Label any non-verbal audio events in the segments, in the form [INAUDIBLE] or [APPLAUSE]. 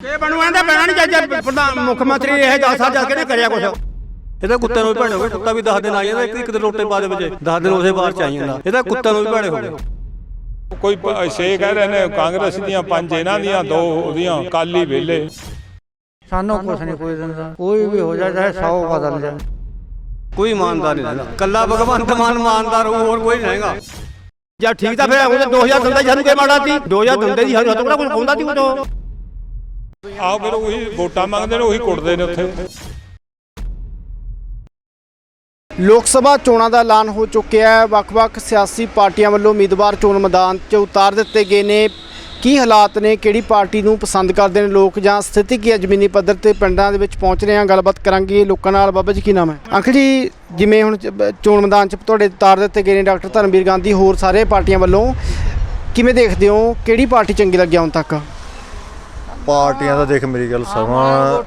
ਇਹ ਬਣੂ ਇਹਦਾ ਪੈਣਾ ਨਹੀਂ ਚਾਹੀਦਾ ਪ੍ਰਧਾਨ ਮੁੱਖ ਮੰਤਰੀ ਇਹ 10 ਸਾਲ ਜਾ ਕੇ ਨਹੀਂ ਕਰਿਆ ਕੁਛ। ਇਹਦਾ ਕੁੱਤੇ ਨੂੰ ਵੀ ਭੈੜੇ ਹੋ ਗਏ ਕੁੱਤਾ ਵੀ 10 ਦਿਨ ਆ ਜਾਂਦਾ ਇੱਕ ਇੱਕ ਦਿਨ ਰੋਟੇ ਪਾ ਦੇ ਵਜੇ 10 ਦਿਨ ਉਸੇ ਬਾਹਰ ਚ ਆਈ ਜਾਂਦਾ। ਇਹਦਾ ਕੁੱਤੇ ਨੂੰ ਵੀ ਭੈੜੇ ਹੋ ਗਏ। ਕੋਈ ਛੇ ਕਹਿ ਰਹੇ ਨੇ ਕਾਂਗਰਸ ਦੀਆਂ ਪੰਜ ਇਹਨਾਂ ਦੀਆਂ ਦੋ ਉਹਦੀਆਂ ਕਾਲੀ ਵੇਲੇ ਸਾਨੂੰ ਕੁਛ ਨਹੀਂ ਕੋਈ ਦਿੰਦਾ ਕੋਈ ਵੀ ਹੋ ਜਾ ਚਾਹੇ 100 ਬਦਲ ਜਾ ਕੋਈ ਇਮਾਨਦਾਰ ਨਹੀਂ ਕੱਲਾ ਭਗਵੰਤ ਮਾਨ ਇਮਾਨਦਾਰ ਹੋਰ ਕੋਈ ਨਹੀਂ ਰਹੇਗਾ। ਜਾਂ ਠੀਕ ਤਾਂ ਫਿਰ ਉਹਦੇ 2000 ਦਿੰਦਾ ਸਾਨੂੰ ਕੋਈ ਮਾੜਾ ਸੀ 2000 ਦਿੰਦੇ ਸੀ ਸਾਨੂੰ ਕਿਹੜਾ ਕੁਝ ਪਾਉਂਦਾ ਸੀ ਉਦੋਂ? ਆਹ ਫਿਰ ਉਹੀ ਵੋਟਾਂ ਮੰਗਦੇ ਨੇ ਉਹੀ ਕੁੱਟਦੇ ਨੇ ਉੱਥੇ। ਲੋਕ ਸਭਾ ਚੋਣਾਂ ਦਾ ਐਲਾਨ ਹੋ ਚੁੱਕਿਆ ਹੈ। ਵੱਖ-ਵੱਖ ਸਿਆਸੀ ਪਾਰਟੀਆਂ ਵੱਲੋਂ ਉਮੀਦਵਾਰ ਚੋਣ ਮੈਦਾਨ 'ਚ ਉਤਾਰ ਦਿੱਤੇ ਗਏ ਨੇ। ਕੀ ਹਾਲਾਤ ਨੇ? ਕਿਹੜੀ ਪਾਰਟੀ ਨੂੰ ਪਸੰਦ ਕਰਦੇ ਨੇ ਲੋਕ? ਜਾਂ ਸਥਿਤੀ ਕੀ ਹੈ? ਜ਼ਮੀਨੀ ਪੱਧਰ ਤੇ ਪਿੰਡਾਂ ਦੇ ਵਿੱਚ ਪਹੁੰਚ ਰਹੇ ਹਾਂ ਗੱਲਬਾਤ ਕਰਾਂਗੇ ਲੋਕਾਂ ਨਾਲ। ਬਾਬਾ ਜੀ ਕੀ ਨਾਮ ਹੈ? ਅੰਕਲ ਜੀ ਜਿਵੇਂ ਹੁਣ ਚ- ਚੋਣ ਮੈਦਾਨ 'ਚ ਤੁਹਾਡੇ ਉਤਾਰ ਦਿੱਤੇ ਗਏ ਨੇ ਡਾਕਟਰ ਧਰਮਵੀਰ ਗਾਂਧੀ ਹੋਰ ਸਾਰੇ ਪਾਰਟੀਆਂ ਵੱਲੋਂ। ਕਿਵੇਂ ਦੇਖਦੇ ਹੋ? ਕਿਹੜੀ ਪਾਰਟੀ ਚੰਗੀ ਲੱਗੀ ਹੁਣ ਤੱਕ? ਪਾਰਟੀਆਂ ਦਾ ਦੇਖ ਮੇਰੀ ਗੱਲ ਸਮਾਂ।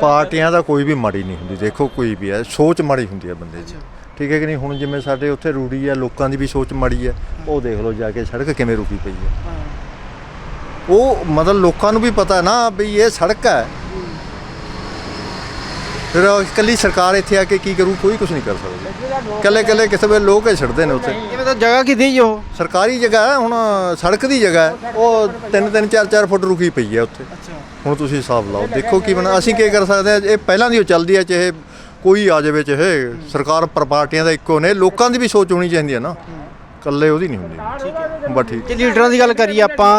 ਪਾਰਟੀਆਂ ਦਾ ਕੋਈ ਵੀ ਮਾੜੀ ਨਹੀਂ ਹੁੰਦੀ ਦੇਖੋ ਕੋਈ ਵੀ ਹੈ ਸੋਚ ਮਾੜੀ ਹੁੰਦੀ ਹੈ ਬੰਦੇ ਦੀ। ਠੀਕ ਹੈ ਕਿ ਨਹੀਂ? ਹੁਣ ਜਿਵੇਂ ਸਾਡੇ ਉੱਥੇ ਰੂੜੀ ਹੈ ਲੋਕਾਂ ਦੀ ਵੀ ਸੋਚ ਮਾੜੀ ਹੈ ਉਹ ਦੇਖ ਲਓ ਜਾ ਕੇ ਸੜਕ ਕਿਵੇਂ ਰੁਕੀ ਪਈ ਹੈ। ਉਹ ਮਤਲਬ ਲੋਕਾਂ ਨੂੰ ਵੀ ਪਤਾ ਹੈ ਨਾ ਵੀ ਇਹ ਸੜਕ ਹੈ ਫਿਰ ਉਹ ਇਕੱਲੀ ਸਰਕਾਰ ਇੱਥੇ ਆ ਕੇ ਕੀ ਕਰੂ? ਕੋਈ ਕੁਝ ਨਹੀਂ ਕਰ ਸਕਦਾ। ਇਕੱਲੇ ਇਕੱਲੇ ਕਿਸੇ ਵੇਲੇ ਲੋਕ ਹੀ ਛੱਡਦੇ ਨੇ ਉੱਥੇ। ਇਹ ਮਤਲਬ ਜਗ੍ਹਾ ਕਿਦੀ ਜੀ ਉਹ? ਸਰਕਾਰੀ ਜਗ੍ਹਾ ਹੈ ਹੁਣ ਸੜਕ ਦੀ ਜਗ੍ਹਾ ਹੈ। ਉਹ 3-3 4-4 ਫੁੱਟ ਰੁਕੀ ਪਈ ਹੈ ਉੱਥੇ। ਹੁਣ ਤੁਸੀਂ ਹਿਸਾਬ ਲਾਓ ਦੇਖੋ ਕੀ ਬਣਾ ਅਸੀਂ ਕੀ ਕਰ ਸਕਦੇ ਹਾਂ? ਇਹ ਪਹਿਲਾਂ ਦੀ ਉਹ ਚੱਲਦੀ ਹੈ ਚਾਹੇ ਕੋਈ ਆ ਜਾਵੇ ਚਾਹੇ ਸਰਕਾਰ ਪਰ ਪਾਰਟੀਆਂ ਦਾ ਇੱਕੋ ਨੇ ਲੋਕਾਂ ਦੀ ਵੀ ਸੋਚ ਹੋਣੀ ਚਾਹੀਦੀ ਹੈ ਨਾ। ਇਕੱਲੇ ਉਹਦੀ ਨਹੀਂ ਹੁੰਦੀ। ਬਸ ਠੀਕ। ਜੇ ਲੀਡਰਾਂ ਦੀ ਗੱਲ ਕਰੀਏ ਆਪਾਂ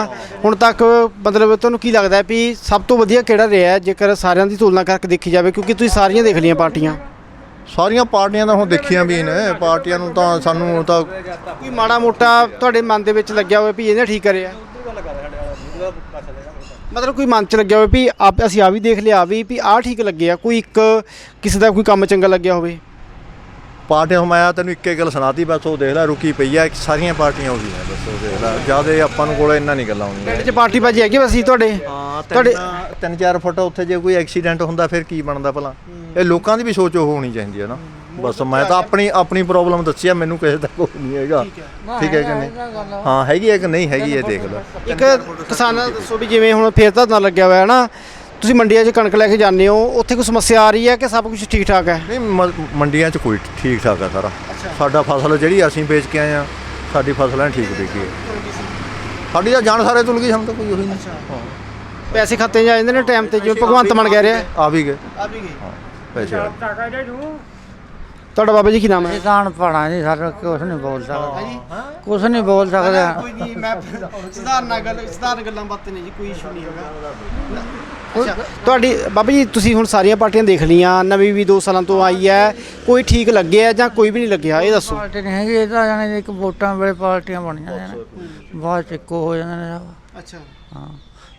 ਹੁਣ ਤੱਕ ਮਤਲਬ ਤੁਹਾਨੂੰ ਕੀ ਲੱਗਦਾ ਹੈ ਵੀ ਸਭ ਤੋਂ ਵਧੀਆ ਕਿਹੜਾ ਰਿਹਾ ਹੈ ਜੇਕਰ ਸਾਰਿਆਂ ਦੀ ਤੁਲਨਾ ਕਰਕੇ ਦੇਖੀ ਜਾਵੇ ਕਿਉਂਕਿ ਤੁਸੀਂ ਸਾਰੀਆਂ ਦੇਖ ਲਈਆਂ ਪਾਰਟੀਆਂ? ਸਾਰੀਆਂ ਪਾਰਟੀਆਂ ਤਾਂ ਹੁਣ ਦੇਖੀਆਂ ਵੀ ਨੇ ਪਾਰਟੀਆਂ ਨੂੰ ਤਾਂ ਸਾਨੂੰ ਤਾਂ ਕੋਈ ਮਾੜਾ ਮੋਟਾ ਤੁਹਾਡੇ ਮਨ ਦੇ ਵਿੱਚ ਲੱਗਿਆ ਹੋਵੇ ਵੀ ਇਹਨੇ ਠੀਕ ਕਰਿਆ? ਮਤਲਬ ਕੋਈ ਮਨ ਚ ਲੱਗਿਆ ਹੋਵੇ ਵੀ ਆਪ ਅਸੀਂ ਆ ਵੀ ਦੇਖ ਲਿਆ ਵੀ ਵੀ ਆਹ ਠੀਕ ਲੱਗਿਆ ਕੋਈ ਇੱਕ ਕਿਸੇ ਦਾ ਕੋਈ ਕੰਮ ਚੰਗਾ ਲੱਗਿਆ ਹੋਵੇ? ਪਾਰਟੀਆਂ ਹਮਾਇਆ ਤੈਨੂੰ ਇੱਕੇ ਗੱਲ ਸੁਣਾਤੀ ਬਸ ਉਹ ਦੇਖ ਲੈ ਰੁਕੀ ਪਈ ਹੈ ਸਾਰੀਆਂ ਪਾਰਟੀਆਂ ਉਹੀ ਹੈ ਬਸ ਉਹ ਦੇਖ ਲੈ ਜ਼ਿਆਦਾ ਆਪਾਂ ਨੂੰ ਕੋਲ ਇੰਨਾ ਨਹੀਂ ਗੱਲਾਂ ਆਉਣੀਆਂ ਪਿੰਡ 'ਚ ਪਾਰਟੀ ਬਾਜੀ ਹੈਗੀ ਵਸੀ ਤੁਹਾਡੇ? ਹਾਂ ਤੁਹਾਡੇ- ਤਿੰਨ ਚਾਰ ਫੁੱਟ ਉੱਥੇ ਜੇ ਕੋਈ ਐਕਸੀਡੈਂਟ ਹੁੰਦਾ ਫਿਰ ਕੀ ਬਣਦਾ ਭਲਾ? ਇਹ ਲੋਕਾਂ ਦੀ ਵੀ ਸੋਚ ਉਹ ਹੋਣੀ ਚਾਹੀਦੀ ਹੈ ਨਾ। ਬਸ ਮੈਂ ਤਾਂ ਆਪਣੀ ਆਪਣੀ ਪ੍ਰੋਬਲਮ ਦੱਸੀ ਆ ਮੈਨੂੰ ਕਿਸੇ ਦਾ ਕੋਈ ਨਹੀਂ ਹੈਗਾ। ਠੀਕ ਹੈ। ਕਿ ਨਹੀਂ? ਹਾਂ ਹੈਗੀ ਹੈ ਕਿ ਨਹੀਂ? ਹੈਗੀ ਹੈ ਦੇਖ ਲਓ। ਇੱਕ ਕਿਸਾਨਾਂ ਦੱਸੋ ਵੀ ਜਿਵੇਂ ਹੁਣ ਫੇਰ ਧਰਨਾ ਲੱਗਿਆ ਹੋਇਆ ਹੈ ਨਾ ਤੁਸੀਂ ਮੰਡੀਆਂ 'ਚ ਕਣਕ ਲੈ ਕੇ ਜਾਂਦੇ ਹੋ ਉੱਥੇ ਕੋਈ ਸਮੱਸਿਆ ਆ ਰਹੀ ਹੈ ਕਿ ਸਭ ਕੁਝ ਠੀਕ ਠਾਕ ਹੈ? ਨਹੀਂ ਮ- ਮੰਡੀਆਂ 'ਚ ਕੋਈ ਠੀਕ ਠਾਕ ਆ ਸਾਰਾ। ਸਾਡਾ ਫਸਲ ਜਿਹੜੀ ਅਸੀਂ ਵੇਚ ਕੇ ਆਏ ਆ ਸਾਡੀ ਫਸਲਾਂ ਠੀਕ ਵਿਕੀ ਹੈ। ਸਾਡੀ ਤਾਂ ਜਾਨ ਸਾਰੇ ਤੁਲ ਗਈ ਸਾਨੂੰ ਤਾਂ ਕੋਈ ਉਹੀ ਨਹੀਂ। ਪੈਸੇ ਖਾਤੇ 'ਚ ਆ ਜਾਂਦੇ ਨੇ ਟਾਈਮ ਤੇ ਜਿਵੇਂ ਭਗਵੰਤ ਮਾਨ ਕਹਿ ਰਿਹਾ। ਆ ਵੀ ਗਏ। ਆ ਵੀ ਗਏ। ਹਾਂ ਪੈਸੇ ਆ ਗਏ। ਤੁਹਾਡਾ ਬਾਬਾ ਜੀ ਕੀ ਨਾਮ ਹੈ? ਇਹ ਤਾਂ ਪੜਾ ਨਹੀਂ ਸਰ ਕੁਛ ਨਹੀਂ ਬੋਲ ਸਕਦਾ। ਕੁਛ ਨਹੀਂ ਬੋਲ ਸਕਦਾ। ਕੋਈ ਨਹੀਂ ਮੈਂ ਸਧਾਰਨ ਗੱਲ ਸਧਾਰਨ ਗੱਲਾਂ ਬਾਤਾਂ ਨੇ ਜੀ ਕੋਈ ਇਸ਼ੂ ਨਹੀਂ ਹੈਗਾ। ਤੁਹਾਡੀ ਬਾਬਾ ਜੀ ਤੁਸੀਂ ਹੁਣ ਸਾਰੀਆਂ ਪਾਰਟੀਆਂ ਦੇਖ ਲਈਆਂ ਨਵੀਂ ਵੀ 2 ਸਾਲਾਂ ਤੋਂ ਆਈ ਹੈ ਕੋਈ ਠੀਕ ਲੱਗਿਆ ਜਾਂ ਕੋਈ ਵੀ ਨਹੀਂ ਲੱਗਿਆ ਇਹ ਦੱਸੋ। ਪਾਰਟੀ ਨਹੀਂ ਹੈਗੀ ਇਹ ਤਾਂ ਜਾਣੇ ਇੱਕ ਵੋਟਾਂ ਵੇਲੇ ਪਾਰਟੀਆਂ ਬਣੀਆਂ ਨੇ। ਬਾਅਦ ਚ ਇੱਕੋ ਹੋ ਜਾਂਦੇ ਨੇ। ਸਭ। ਅੱਛਾ। ਹਾਂ।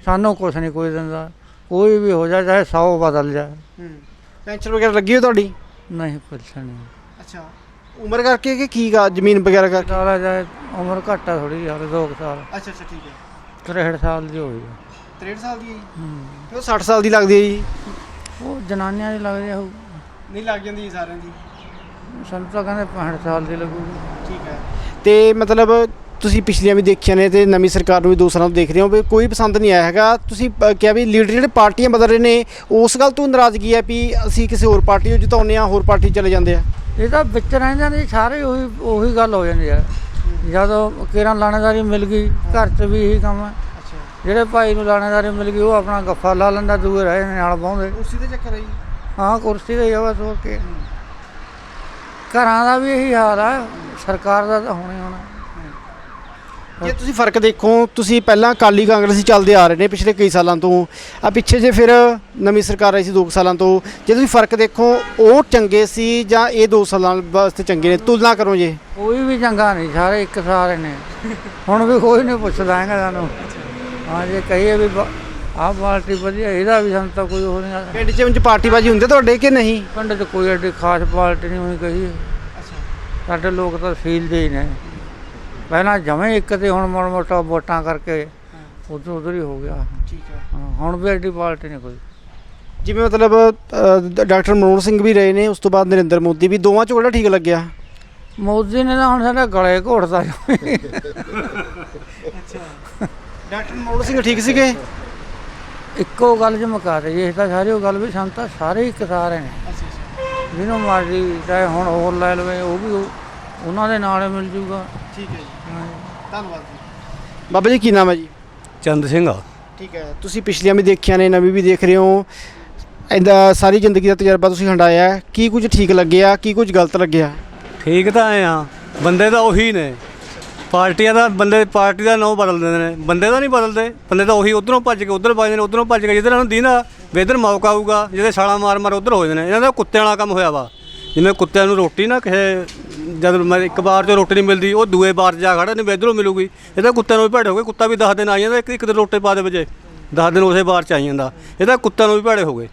ਸਾਨੂੰ ਕੁਛ ਨਹੀਂ ਕੋਈ ਦਿੰਦਾ। ਕੋਈ ਵੀ ਹੋ ਜਾ ਚਾਹੇ 100 ਬਦਲ ਜਾ ਹੂੰ। ਪੈਨਸ਼ਨ ਵਗੈਰਾ ਲੱਗੀ ਹੋ ਤੁਹਾਡੀ? ਨਹੀਂ ਕੁਛ ਨਹੀਂ। ਅੱਛਾ। ਉਮਰ ਕਰਕੇ ਕਿ ਕੀ ਗਾ ਜ਼ਮੀਨ ਵਗੈਰਾ ਕਰਕੇ? ਸਾਲਾ ਜਾਏ ਉਮਰ ਘੱਟ ਆ ਥੋੜੀ ਯਾਰ 2 ਸਾਲ। ਅੱਛਾ ਅੱਛਾ ਠੀਕ ਹੈ। 63 ਸਾਲ ਦੀ ਹੋਈ ਆ। 63 ਸਾਲ ਦੀ ਹੈ ਜੀ। ਹੂੰ। ਉਹ 60 ਸਾਲ ਦੀ ਲੱਗਦੀ ਹੈ ਜੀ। ਉਹ ਜਨਾਨੀਆਂ ਦੀ ਲੱਗਦੀ ਆ ਉਹ ਨਹੀਂ ਲੱਗ ਜਾਂਦੀ ਸਾਰਿਆਂ ਦੀ। ਸਾਨੂੰ ਤਾਂ ਕਹਿੰਦੇ 65 ਸਾਲ ਦੀ ਲੱਗੂਗੀ। ਠੀਕ ਹੈ। ਤੇ ਮਤਲਬ ਤੁਸੀਂ ਪਿਛਲੀਆਂ ਵੀ ਦੇਖੀਆਂ ਨੇ ਤੇ ਨਵੀਂ ਸਰਕਾਰ ਨੂੰ ਵੀ ਦੋ ਸਾਲਾਂ ਤੋਂ ਦੇਖ ਰਹੇ ਹੋ ਵੀ ਕੋਈ ਪਸੰਦ ਨਹੀਂ ਆਇਆ ਹੈਗਾ। ਤੁਸੀਂ ਅ, ਕਿਹਾ ਵੀ ਲੀਡਰ ਜਿਹੜੇ ਪਾਰਟੀਆਂ ਬਦਲ ਰਹੇ ਨੇ ਉਸ ਗੱਲ ਤੋਂ ਨਾਰਾਜ਼ਗੀ ਹੈ ਵੀ ਅਸੀਂ ਕਿਸੇ ਹੋਰ ਪਾਰਟੀ ਨੂੰ ਜਿਤਾਉਂਦੇ ਆ ਹੋਰ ਪਾਰਟੀ ਚਲੇ ਜਾਂਦੇ ਆ। ਇਹ ਤਾਂ ਵਿੱਚ ਰਹਿੰਦੇ ਨੇ ਸਾਰੇ ਉਹੀ ਉਹੀ ਗੱਲ ਹੋ ਜਾਂਦੀ ਹੈ। ਜਦੋਂ ਕਿਰਾਂ ਲਾਣੇਦਾਰੀ ਮਿਲ ਗਈ ਘਰ 'ਚ ਵੀ ਇਹੀ ਕੰਮ ਹੈ। ਜਿਹੜੇ ਭਾਈ ਨੂੰ ਲਾਣੇਦਾਰੀ ਮਿਲ ਗਈ ਉਹ ਆਪਣਾ ਗੱਫਾ ਲਾ ਲੈਂਦਾ ਦੂਏ ਰਹੇ ਨੇ ਨਾਲ ਬਾਉਂਦੇ ਉਸੇ ਦੇ ਚੱਕਰ ਜੀ। ਹਾਂ ਕੁਰਸੀ ਤੇ ਬਸ ਹੋਰ ਕੀ। ਘਰਾਂ ਦਾ ਵੀ ਇਹੀ ਹਾਲ ਆ ਸਰਕਾਰ ਦਾ ਤਾਂ ਹੋਣਾ ਹੋਣਾ। ਜੇ ਤੁਸੀਂ ਫ਼ਰਕ ਦੇਖੋ ਤੁਸੀਂ ਪਹਿਲਾਂ ਕਾਲੀ ਕਾਂਗਰਸੀ ਚੱਲਦੇ ਆ ਰਹੇ ਨੇ ਪਿਛਲੇ ਕਈ ਸਾਲਾਂ ਤੋਂ। ਆ ਪਿੱਛੇ ਜੇ ਫਿਰ ਨਵੀਂ ਸਰਕਾਰ ਆਈ ਸੀ 2 ਸਾਲਾਂ ਤੋਂ ਜੇ ਤੁਸੀਂ ਫ਼ਰਕ ਦੇਖੋ ਉਹ ਚੰਗੇ ਸੀ ਜਾਂ ਇਹ 2 ਸਾਲਾਂ ਵਾਸਤੇ ਚੰਗੇ ਨੇ? ਤੁਲਨਾ ਕਰੋ ਜੇ। ਕੋਈ ਵੀ ਚੰਗਾ ਨਹੀਂ ਸਾਰੇ ਇੱਕ ਸਾਰੇ ਨੇ। ਹੁਣ ਵੀ ਕੋਈ ਨਹੀਂ ਪੁੱਛਦਾ ਹੈਗਾ ਸਾਨੂੰ। ਹਾਂ ਜੇ ਕਹੀਏ ਵੀ ਆਹ ਪਾਰਟੀ ਵਧੀਆ ਇਹਦਾ ਵੀ ਸਾਨੂੰ ਤਾਂ ਕੋਈ ਉਹ ਨਹੀਂ ਪਿੰਡ 'ਚ ਉਂਝ ਪਾਰਟੀਬਾਜੀ ਹੁੰਦੇ ਤੁਹਾਡੇ ਕਿ ਨਹੀਂ? ਪਿੰਡ 'ਚ ਕੋਈ ਐਡੀ ਖਾਸ ਪਾਰਟੀ ਨਹੀਂ ਹੋਈ ਕਹੀ ਸਾਡੇ ਲੋਕ ਤਾਂ ਫੀਲ ਦੇ ਹੀ ਨੇ। ਪਹਿਲਾਂ ਜਮੇ ਇੱਕ ਤੇ ਹੁਣ ਮੋੜ ਮੋਟਾ ਵੋਟਾਂ ਕਰਕੇ ਉਧਰ ਉਧਰ ਹੀ ਹੋ ਗਿਆ। ਠੀਕ ਹੈ ਹਾਂ, ਹੁਣ ਵੀ ਐਡੀ ਪਾਰਟੀ ਨਹੀਂ ਕੋਈ। ਜਿਵੇਂ ਮਤਲਬ ਅ, ਡਾਕਟਰ ਮਨਮੋਹਨ ਸਿੰਘ ਵੀ ਰਹੇ ਨੇ ਉਸ ਤੋਂ ਬਾਅਦ ਨਰਿੰਦਰ ਮੋਦੀ ਵੀ ਦੋਵਾਂ ਚੋਂ ਕਿਹੜਾ ਠੀਕ ਲੱਗਿਆ? ਮੋਦੀ ਨੇ ਤਾਂ ਹੁਣ ਸਾਡੇ ਗਲੇ ਘੋੜਦਾ ਡਾਕਟਰ ਮਨਮੋਹਨ ਸਿੰਘ ਠੀਕ ਸੀਗੇ? ਇੱਕੋ ਗੱਲ 'ਚ ਮੁਕਾ ਦੇ ਇਹ ਤਾਂ ਸਾਰੀ ਉਹ ਗੱਲ ਵੀ ਸਾਨੂੰ ਤਾਂ ਸਾਰੇ ਹੀ ਇੱਕ ਸਾਰੇ ਨੇ। ਜਿਹਨੂੰ ਮਰਜ਼ੀ ਚਾਹੇ ਹੁਣ ਹੋਰ ਲੈ ਲਵੇ ਉਹ ਵੀ ਉਹ- ਉਹਨਾਂ ਦੇ ਨਾਲ ਮਿਲ ਜੂਗਾ। ਠੀਕ ਹੈ ਜੀ। ਧੰਨਵਾਦ ਜੀ। ਬਾਬਾ ਜੀ ਕੀ ਨਾਮ ਹੈ ਜੀ? ਚੰਦ ਸਿੰਘ ਆ। ਠੀਕ ਹੈ। ਤੁਸੀਂ ਪਿਛਲੀਆਂ ਵੀ ਦੇਖੀਆਂ ਨੇ ਨਵੀਂ ਵੀ ਦੇਖ ਰਹੇ ਹੋ। ਇਹਦਾ ਸਾਰੀ ਜ਼ਿੰਦਗੀ ਦਾ ਤਜਰਬਾ ਤੁਸੀਂ ਹੰਡਾਇਆ। ਹੈ। ਕੀ ਕੁਝ ਠੀਕ ਲੱਗਿਆ ਕੀ ਕੁਝ ਗਲਤ ਲੱਗਿਆ? ਠੀਕ ਤਾਂ ਐ ਆ ਬੰਦੇ ਤਾਂ ਉਹੀ ਨੇ। ਪਾਰਟੀਆਂ ਦਾ ਬੰਦੇ ਪਾਰਟੀ ਦਾ ਨਾਂ ਬਦਲ ਦਿੰਦੇ ਨੇ। ਬੰਦੇ ਦਾ ਨਹੀਂ ਬਦਲਦੇ। ਬੰਦੇ ਤਾਂ ਉਹੀ ਉਧਰੋਂ ਭੱਜ ਕੇ ਉਧਰ ਭੱਜਦੇ ਨੇ, ਉਧਰੋਂ ਭੱਜ ਕੇ ਜਿੱਧਰ ਨੂੰ ਦੀਨਾ ਵੇਦਰ ਮੌਕਾ ਆਊਗਾ, ਜਿਹਦੇ ਛਾਲਾਂ ਮਾਰ ਮਾਰ ਉਧਰ ਹੋ ਜਾਂਦੇ ਨੇ। ਇਹਨਾਂ ਦਾ ਕੁੱਤਿਆਂ ਵਾਲਾ ਕੰਮ ਹੋਇਆ ਵਾ। ਜਿਵੇਂ ਕੁੱਤਿਆਂ ਨੂੰ ਰੋਟੀ ਨਾ ਕਿਸੇ, ਜਦ ਮੈਂ ਇੱਕ ਵਾਰ 'ਚ ਰੋਟੀ ਨਹੀਂ ਮਿਲਦੀ, ਉਹ ਦੂਏ ਵਾਰ 'ਚ ਜਾ ਖੜਾ ਨਹੀਂ ਵੇਦਰੋਂ ਮਿਲੂਗੀ। ਇਹਦਾ ਕੁੱਤਿਆਂ ਨੂੰ ਵੀ ਭੈੜੇ ਹੋ ਗਏ। ਕੁੱਤਾ ਵੀ 10 ਦਿਨ ਆ ਜਾਂਦਾ, ਇੱਕ ਇੱਕ ਦਿਨ ਰੋਟੇ ਪਾ ਦੇ ਵਜੇ 10 ਦਿਨ ਉਸੇ ਵਾਰ 'ਚ ਆਈ ਜਾਂਦਾ। ਇਹਦਾ ਕੁੱਤਿਆਂ ਨੂੰ ਵੀ ਭੈੜੇ ਹੋ ਗਏ।